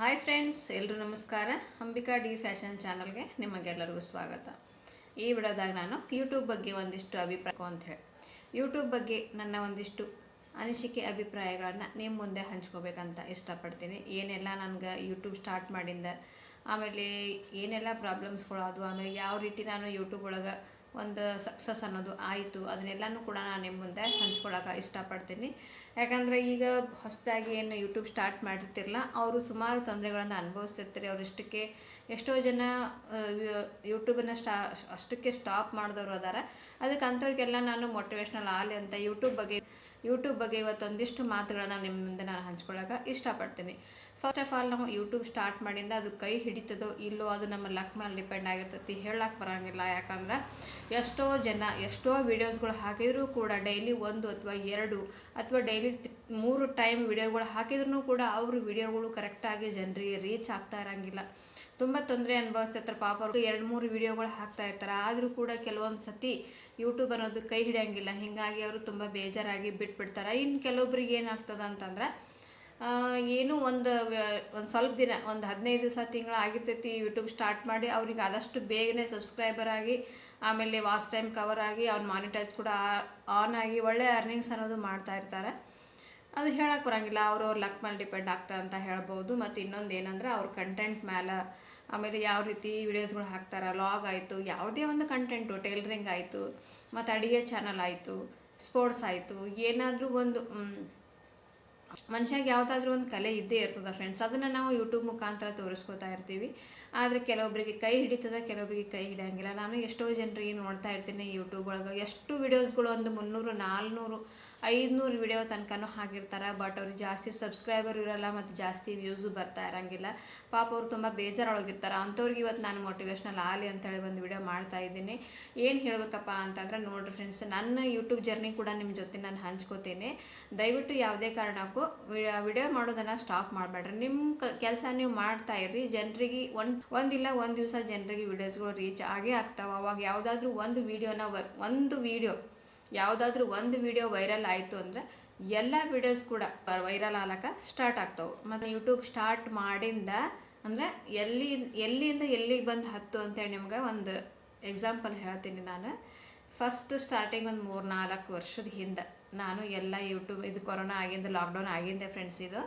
Hi friends ಎಲ್ಲರೂ ನಮಸ್ಕಾರ. Ambika D fashion ಚಾನಲ್ಗೆ ನಿಮಗೆಲ್ಲರಿಗೂ ಸ್ವಾಗತ. ಈ ವಿಡಿಯೋದಾಗ ನಾನು ಯೂಟ್ಯೂಬ್ ಬಗ್ಗೆ ಒಂದಿಷ್ಟು ಅಭಿಪ್ರಾಯ ಅಂತ ಹೇಳಿ. ಯೂಟ್ಯೂಬ್ ಬಗ್ಗೆ ನನ್ನ ಒಂದಿಷ್ಟು ಅನಿಸಿಕೆ ಅಭಿಪ್ರಾಯಗಳನ್ನು ನಿಮ್ಮ ಮುಂದೆ ಹಂಚ್ಕೋಬೇಕಂತ ಇಷ್ಟಪಡ್ತೀನಿ. ಏನೆಲ್ಲ ನನಗೆ ಯೂಟ್ಯೂಬ್ ಸ್ಟಾರ್ಟ್ ಮಾಡಿಂದ, ಆಮೇಲೆ ಏನೆಲ್ಲ ಪ್ರಾಬ್ಲಮ್ಸ್ಗಳು ಅದು ಆಮೇಲೆ ಯಾವ ರೀತಿ ನಾನು ಯೂಟ್ಯೂಬ್ ಒಳಗೆ ಒಂದು ಸಕ್ಸಸ್ ಅನ್ನೋದು ಆಯಿತು, ಅದನ್ನೆಲ್ಲನೂ ಕೂಡ ನಾನು ನಿಮ್ಮ ಮುಂದೆ ಹಂಚ್ಕೊಳಕ್ಕೆ ಇಷ್ಟಪಡ್ತೀನಿ. ಯಾಕಂದರೆ ಈಗ ಹೊಸದಾಗಿ ಏನು ಯೂಟ್ಯೂಬ್ ಸ್ಟಾರ್ಟ್ ಮಾಡಿರ್ತಿರಲ್ಲ ಅವರು ಸುಮಾರು ತೊಂದರೆಗಳನ್ನು ಅನುಭವಿಸ್ತಿರ್ತಾರೆ. ಅವರಿಷ್ಟಕ್ಕೆ ಎಷ್ಟೋ ಜನ ಯೂಟ್ಯೂಬನ್ನು ಸ್ಟಾ, ಅಷ್ಟಕ್ಕೆ ಸ್ಟಾಪ್ ಮಾಡಿದವರು ಅದಾರ. ಅದಕ್ಕೆ ಅಂಥವ್ರಿಗೆಲ್ಲ ನಾನು ಮೋಟಿವೇಶ್ನಲ್ ಆಗಲಿ ಅಂತ ಯೂಟ್ಯೂಬ್ ಬಗ್ಗೆ ಯೂಟ್ಯೂಬ್ ಬಗ್ಗೆ ಇವತ್ತೊಂದಿಷ್ಟು ಮಾತುಗಳನ್ನು ನಿಮ್ಮ ಮುಂದೆ ನಾನು ಹಂಚ್ಕೊಳ್ಳೋಕೆ ಇಷ್ಟಪಡ್ತೀನಿ. ಫಸ್ಟ್ ಆಫ್ ಆಲ್ ನಾವು ಯೂಟ್ಯೂಬ್ ಸ್ಟಾರ್ಟ್ ಮಾಡಿಂದ ಅದು ಕೈ ಹಿಡಿತದೋ ಇಲ್ಲೋ ಅದು ನಮ್ಮ ಲಕ್ ಮೇಲೆ ಡಿಪೆಂಡ್ ಆಗಿರ್ತೈತಿ. ಹೇಳಕ್ಕೆ ಬರೋಂಗಿಲ್ಲ. ಯಾಕಂದ್ರೆ ಎಷ್ಟೋ ಜನ, ಎಷ್ಟೋ ವೀಡಿಯೋಸ್ಗಳು ಹಾಕಿದರೂ ಕೂಡ ಡೈಲಿ ಒಂದು ಅಥವಾ ಎರಡು ಅಥವಾ ಡೈಲಿ ಮೂರು ಟೈಮ್ ವಿಡಿಯೋಗಳು ಹಾಕಿದ್ರೂ ಕೂಡ ಅವ್ರ ವಿಡಿಯೋಗಳು ಕರೆಕ್ಟಾಗಿ ಜನರಿಗೆ ರೀಚ್ ಆಗ್ತಾ ಇರೋಂಗಿಲ್ಲ. ತುಂಬ ತೊಂದರೆ ಅನುಭವಿಸ್ತಿರ್ತಾರೆ. ಪಾಪ ಅವ್ರಿಗೆ ಎರಡು, ಮೂರು ವಿಡಿಯೋಗಳು ಹಾಕ್ತಾ ಇರ್ತಾರೆ. ಆದರೂ ಕೂಡ ಕೆಲವೊಂದು ಸತಿ ಯೂಟ್ಯೂಬ್ ಅನ್ನೋದು ಕೈ ಹಿಡಿಯೋಂಗಿಲ್ಲ. ಹೀಗಾಗಿ ಅವರು ತುಂಬ ಬೇಜಾರಾಗಿ ಬಿಟ್ಬಿಡ್ತಾರೆ. ಇನ್ನು ಕೆಲವೊಬ್ರಿಗೆ ಏನಾಗ್ತದೆ ಅಂತಂದ್ರೆ ಏನು ಒಂದು ಒಂದು ಸ್ವಲ್ಪ ದಿನ, ಒಂದು ಹದಿನೈದು ದಿವಸ, ತಿಂಗಳು ಆಗಿರ್ತೈತಿ ಯೂಟ್ಯೂಬ್ ಸ್ಟಾರ್ಟ್ ಮಾಡಿ, ಅವ್ರಿಗೆ ಆದಷ್ಟು ಬೇಗನೆ ಸಬ್ಸ್ಕ್ರೈಬರ್ ಆಗಿ, ಆಮೇಲೆ ವಾಚ್ ಟೈಮ್ ಕವರ್ ಆಗಿ, ಅವ್ನ ಮಾನಿಟೈಸ್ ಕೂಡ ಆನ್ ಆಗಿ, ಒಳ್ಳೆ ಅರ್ನಿಂಗ್ಸ್ ಅನ್ನೋದು ಮಾಡ್ತಾ ಇರ್ತಾರೆ. ಅದು ಹೇಳಕ್ಕೆ ಬರೋಂಗಿಲ್ಲ ಅವ್ರವ್ರ ಲಕ್ ಮೇಲೆ ಡಿಪೆಂಡ್ ಆಗ್ತಾ ಅಂತ ಹೇಳ್ಬೋದು. ಮತ್ತು ಇನ್ನೊಂದು ಏನಂದ್ರೆ, ಅವ್ರ ಕಂಟೆಂಟ್ ಮೇಲೆ ಆಮೇಲೆ ಯಾವ ರೀತಿ ವಿಡಿಯೋಸ್ಗಳು ಹಾಕ್ತಾರೆ ಲಾಗ್ ಆಯಿತು, ಯಾವುದೇ ಒಂದು ಕಂಟೆಂಟು ಟೈಲರಿಂಗ್ ಆಯಿತು, ಮತ್ತು ಅಡುಗೆ ಚಾನಲ್ ಆಯಿತು ಸ್ಪೋರ್ಟ್ಸ್ ಆಯಿತು, ಏನಾದರೂ ಒಂದು ಮನುಷ್ಯಾಗ ಯಾವುದಾದ್ರೂ ಒಂದು ಕಲೆ ಇದ್ದೇ ಇರ್ತದ ಫ್ರೆಂಡ್ಸ್ ಅದನ್ನು ನಾವು ಯೂಟ್ಯೂಬ್ ಮುಖಾಂತರ ತೋರಿಸ್ಕೊತಾ ಇರ್ತೀವಿ. ಆದರೆ ಕೆಲವೊಬ್ಬರಿಗೆ ಕೈ ಹಿಡಿತದೆ ಕೆಲವೊಬ್ಬರಿಗೆ ಕೈ ಹಿಡಿಯಂಗಿಲ್ಲ. ನಾನು ಎಷ್ಟೋ ಜನರಿಗೆ ನೋಡ್ತಾ ಇರ್ತೀನಿ ಯೂಟ್ಯೂಬ್ ಒಳಗೆ. ಎಷ್ಟು ವಿಡಿಯೋಸ್ಗಳು ಒಂದು ಮುನ್ನೂರು, ನಾಲ್ನೂರು, ಐದುನೂರು ವಿಡಿಯೋ ತನಕನೂ ಹಾಕಿರ್ತಾರೆ ಬಟ್ ಅವ್ರಿಗೆ ಜಾಸ್ತಿ ಸಬ್ಸ್ಕ್ರೈಬರ್ ಇರೋಲ್ಲ ಮತ್ತು ಜಾಸ್ತಿ ವ್ಯೂಸು ಬರ್ತಾ ಇರೋಂಗಿಲ್ಲ. ಪಾಪ ಅವ್ರು ತುಂಬ ಬೇಜಾರೊಳಗಿರ್ತಾರೆ. ಅಂಥವ್ರಿಗೆ ಇವತ್ತು ನಾನು ಮೋಟಿವೇಶ್ನಲ್ ಆಲಿ ಅಂತೇಳಿ ಒಂದು ವಿಡಿಯೋ ಮಾಡ್ತಾ ಇದ್ದೀನಿ. ಏನು ಹೇಳಬೇಕಪ್ಪ ಅಂತಂದ್ರೆ ನೋಡಿರಿ ಫ್ರೆಂಡ್ಸ್ ನನ್ನ ಯೂಟ್ಯೂಬ್ ಜರ್ನಿ ಕೂಡ ನಿಮ್ಮ ಜೊತೆ ನಾನು ಹಂಚ್ಕೋತೀನಿ. ದಯವಿಟ್ಟು ಯಾವುದೇ ಕಾರಣಕ್ಕೂ ವಿಡಿಯೋ ಮಾಡೋದನ್ನು ಸ್ಟಾಪ್ ಮಾಡಬೇಡ್ರಿ. ನಿಮ್ಮ ಕೆಲಸ ನೀವು ಮಾಡ್ತಾ ಇರ್ರಿ. ಜನರಿಗೆ ಒಂದು ಒಂದಿಲ್ಲ, ಒಂದು ದಿವಸ ಜನರಿಗೆ ವಿಡಿಯೋಸ್ಗಳು ರೀಚ್ ಆಗೇ ಆಗ್ತಾವೆ. ಅವಾಗ ಯಾವುದಾದ್ರೂ ಒಂದು ವೀಡಿಯೋನ ಒಂದು ವೀಡಿಯೋ ಯಾವುದಾದ್ರೂ ಒಂದು ವಿಡಿಯೋ ವೈರಲ್ ಆಯಿತು ಅಂದರೆ ಎಲ್ಲ ವೀಡಿಯೋಸ್ ಕೂಡ ವೈರಲ್ ಆಗ್ಲಕ್ಕ ಸ್ಟಾರ್ಟ್ ಆಗ್ತಾವೆ. ಮತ್ತು ಯೂಟ್ಯೂಬ್ ಸ್ಟಾರ್ಟ್ ಮಾಡಿಂದ ಅಂದರೆ ಎಲ್ಲಿ, ಎಲ್ಲಿಂದ ಎಲ್ಲಿಗೆ ಬಂದು ಹತ್ತು ಅಂತೇಳಿ ನಿಮ್ಗೆ ಒಂದು ಎಕ್ಸಾಂಪಲ್ ಹೇಳ್ತೀನಿ ನಾನು. ಫಸ್ಟ್ ಸ್ಟಾರ್ಟಿಂಗ್ ಒಂದು ಮೂರು ನಾಲ್ಕು ವರ್ಷದ ಹಿಂದೆ ನಾನು ಎಲ್ಲ ಯೂಟ್ಯೂಬ್ ಇದು ಕೊರೋನಾ ಆಗಿಂದ ಲಾಕ್ಡೌನ್ ಆಗಿಂದೆ ಫ್ರೆಂಡ್ಸ್ ಇದು.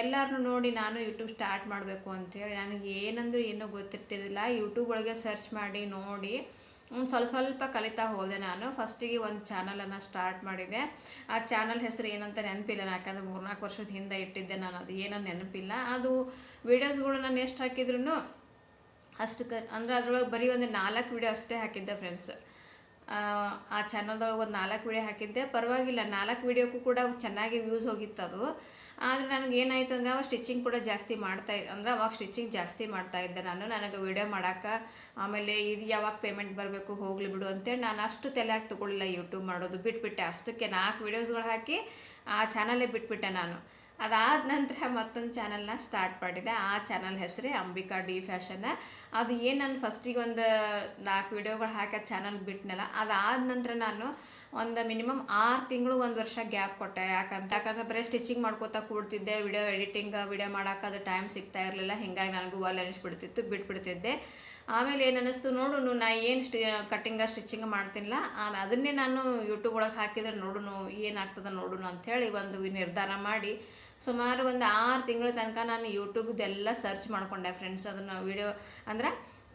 ಎಲ್ಲರನ್ನೂ ನೋಡಿ ನಾನು ಯೂಟ್ಯೂಬ್ ಸ್ಟಾರ್ಟ್ ಮಾಡಬೇಕು ಅಂತೇಳಿ. ನನಗೆ ಏನಂದ್ರೆ ಏನೂ ಗೊತ್ತಿರ್ತಿರಲಿಲ್ಲ. ಯೂಟ್ಯೂಬ್ ಒಳಗೆ ಸರ್ಚ್ ಮಾಡಿ, ನೋಡಿ. ಸ್ವಲ್ಪ ಸ್ವಲ್ಪ ಕಲಿತಾ ಹೋದೆ ನಾನು. ಫಸ್ಟಿಗೆ ಒಂದು ಚಾನಲನ್ನು ಸ್ಟಾರ್ಟ್ ಮಾಡಿದೆ. ಆ ಚಾನಲ್ ಹೆಸರು ಏನಂತ ನೆನಪಿಲ್ಲ. ಯಾಕಂದರೆ ಮೂರ್ನಾಲ್ಕು ವರ್ಷದ ಹಿಂದೆ ಇಟ್ಟಿದ್ದೆ ನಾನು. ಅದು ಏನೋ ನೆನಪಿಲ್ಲ. ಅದು ವೀಡಿಯೋಸ್ಗಳು ನಾನು ಎಷ್ಟು ಹಾಕಿದ್ರು ಅಷ್ಟು ಕ ಅಂದರೆ ಅದರೊಳಗೆ ಬರೀ ಒಂದು ನಾಲ್ಕು ವೀಡಿಯೋ ಅಷ್ಟೇ ಹಾಕಿದ್ದೆ ಫ್ರೆಂಡ್ಸ್ ಆ ಚಾನಲ್ದೊಳಗೆ ಒಂದು ನಾಲ್ಕು ವೀಡಿಯೋ ಹಾಕಿದ್ದೆ. ಪರವಾಗಿಲ್ಲ, ನಾಲ್ಕು ವೀಡಿಯೋಕ್ಕೂ ಕೂಡ ಚೆನ್ನಾಗಿ ವ್ಯೂಸ್ ಹೋಗಿತ್ತು ಅದು. ಆದರೆ ನನಗೆ ಏನಾಯಿತು ಅಂದರೆ ಅವಾಗ ಸ್ಟಿಚಿಂಗ್ ಕೂಡ ಜಾಸ್ತಿ ಮಾಡ್ತಾ ಅಂದರೆ ಅವಾಗ ಸ್ಟಿಚಿಂಗ್ ಜಾಸ್ತಿ ಮಾಡ್ತಾ ಇದ್ದೆ ನಾನು. ನನಗೆ ವಿಡಿಯೋ ಮಾಡೋಕೆ ಆಮೇಲೆ ಇದು ಯಾವಾಗ ಪೇಮೆಂಟ್ ಬರಬೇಕು ಹೋಗಲಿ ಬಿಡು ಅಂತೇಳಿ ನಾನು ಅಷ್ಟು ತಲೆಯಾಗಿ ತೊಗೊಳ್ಳಿಲ್ಲ ಯೂಟ್ಯೂಬ್ ಮಾಡೋದು. ಬಿಟ್ಬಿಟ್ಟೆ. ಅಷ್ಟಕ್ಕೆ ನಾಲ್ಕು ವೀಡಿಯೋಸ್ಗಳು ಹಾಕಿ ಆ ಚಾನಲೇ ಬಿಟ್ಬಿಟ್ಟೆ ನಾನು. ಅದಾದ ನಂತರ ಮತ್ತೊಂದು ಚಾನಲ್ನ ಸ್ಟಾರ್ಟ್ ಮಾಡಿದೆ. ಆ ಚಾನಲ್ ಹೆಸರೇ ಅಂಬಿಕಾ ಡಿ ಫ್ಯಾಷನ್. ಅದು ಏನು ನಾನು ಫಸ್ಟಿಗೆ ಒಂದು ನಾಲ್ಕು ವಿಡಿಯೋಗಳು ಹಾಕಿ ಚಾನಲ್ ಬಿಟ್ಟನಲ್ಲ ಅದಾದ ನಂತರ ನಾನು ಒಂದು ಮಿನಿಮಮ್ ಆರು ತಿಂಗಳು ಒಂದು ವರ್ಷ ಗ್ಯಾಪ್ ಕೊಟ್ಟೆ. ಯಾಕಂತ ಯಾಕಂದ್ರೆ ಬರೀ ಸ್ಟಿಚಿಂಗ್ ಮಾಡ್ಕೋತಾ ಕೂಡ್ತಿದ್ದೆ. ವಿಡಿಯೋ ಎಡಿಟಿಂಗ್, ವಿಡಿಯೋ ಮಾಡೋಕೆ ಅದು ಟೈಮ್ ಸಿಗ್ತಾ ಇರಲಿಲ್ಲ. ಹಿಂಗಾಗಿ ನನಗೂ ಒಲ್ ಅನಿಸ್ಬಿಡ್ತಿತ್ತು, ಬಿಟ್ಬಿಡ್ತಿದ್ದೆ. ಆಮೇಲೆ ಏನು ಅನ್ನಿಸ್ತು ನೋಡು ನಾ ಏನು ಸ್ಟಿ ಕಟ್ಟಿಂಗ ಸ್ಟಿಚಿಂಗ್ ಮಾಡ್ತಿಲ್ಲ. ಆಮೇಲೆ ಅದನ್ನೇ ನಾನು ಯೂಟ್ಯೂಬ್ ಒಳಗೆ ಹಾಕಿದ್ರೆ ನೋಡುನು ಏನಾಗ್ತದೆ ನೋಡುನು ಅಂಥೇಳಿ ಒಂದು ನಿರ್ಧಾರ ಮಾಡಿ ಸುಮಾರು ಒಂದು ಆರು ತಿಂಗಳ ತನಕ ನಾನು ಯೂಟ್ಯೂಬ್ದೆಲ್ಲ ಸರ್ಚ್ ಮಾಡ್ಕೊಂಡೆ ಫ್ರೆಂಡ್ಸ್ ಅದನ್ನು ವಿಡಿಯೋ ಅಂದ್ರೆ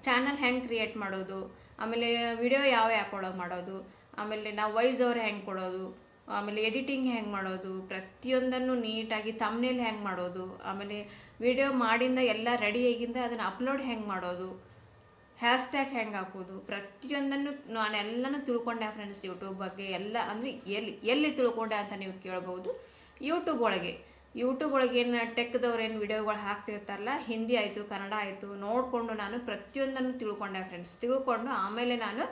ಚಾನಲ್ ಹೆಂಗೆ ಕ್ರಿಯೇಟ್ ಮಾಡೋದು, ಆಮೇಲೆ ವಿಡಿಯೋ ಯಾವ ಆ್ಯಪ್ ಒಳಗೆ ಮಾಡೋದು, ಆಮೇಲೆ ನಾವು ವೈಸ್ ಅವ್ರು ಹೆಂಗೆ ಕೊಡೋದು, ಆಮೇಲೆ ಎಡಿಟಿಂಗ್ ಹೆಂಗೆ ಮಾಡೋದು, ಪ್ರತಿಯೊಂದನ್ನು ನೀಟಾಗಿ ತಮ್ಮನೇಲಿ ಹೆಂಗೆ ಮಾಡೋದು, ಆಮೇಲೆ ವಿಡಿಯೋ ಮಾಡಿಂದ ಎಲ್ಲ ರೆಡಿ ಆಗಿಂದ ಅದನ್ನು ಅಪ್ಲೋಡ್ ಹೆಂಗೆ ಮಾಡೋದು ಹ್ಯಾಶ್ಟ್ಯಾಗ್ ಹೆಂಗೆ ಹಾಕೋದು, ಪ್ರತಿಯೊಂದನ್ನು ನಾನೆಲ್ಲನೂ ತಿಳ್ಕೊಂಡೆ ಫ್ರೆಂಡ್ಸ್ ಯೂಟ್ಯೂಬ್ ಬಗ್ಗೆ ಎಲ್ಲ, ಅಂದರೆ ಎಲ್ಲಿ ಎಲ್ಲಿ ತಿಳ್ಕೊಂಡೆ ಅಂತ ನೀವು ಕೇಳ್ಬೋದು ಯೂಟ್ಯೂಬ್ ಒಳಗೆ. ಯೂಟ್ಯೂಬ್ ಒಳಗೆ ಏನು ಟೆಕ್ದವ್ರು ಏನು ವಿಡಿಯೋಗಳು ಹಾಕ್ತಿರ್ತಾರಲ್ಲ, ಹಿಂದಿ ಆಯಿತು, ಕನ್ನಡ ಆಯಿತು, ನೋಡಿಕೊಂಡು ನಾನು ಪ್ರತಿಯೊಂದನ್ನು ತಿಳ್ಕೊಂಡೆ ಫ್ರೆಂಡ್ಸ್ ತಿಳ್ಕೊಂಡು ಆಮೇಲೆ ನಾನು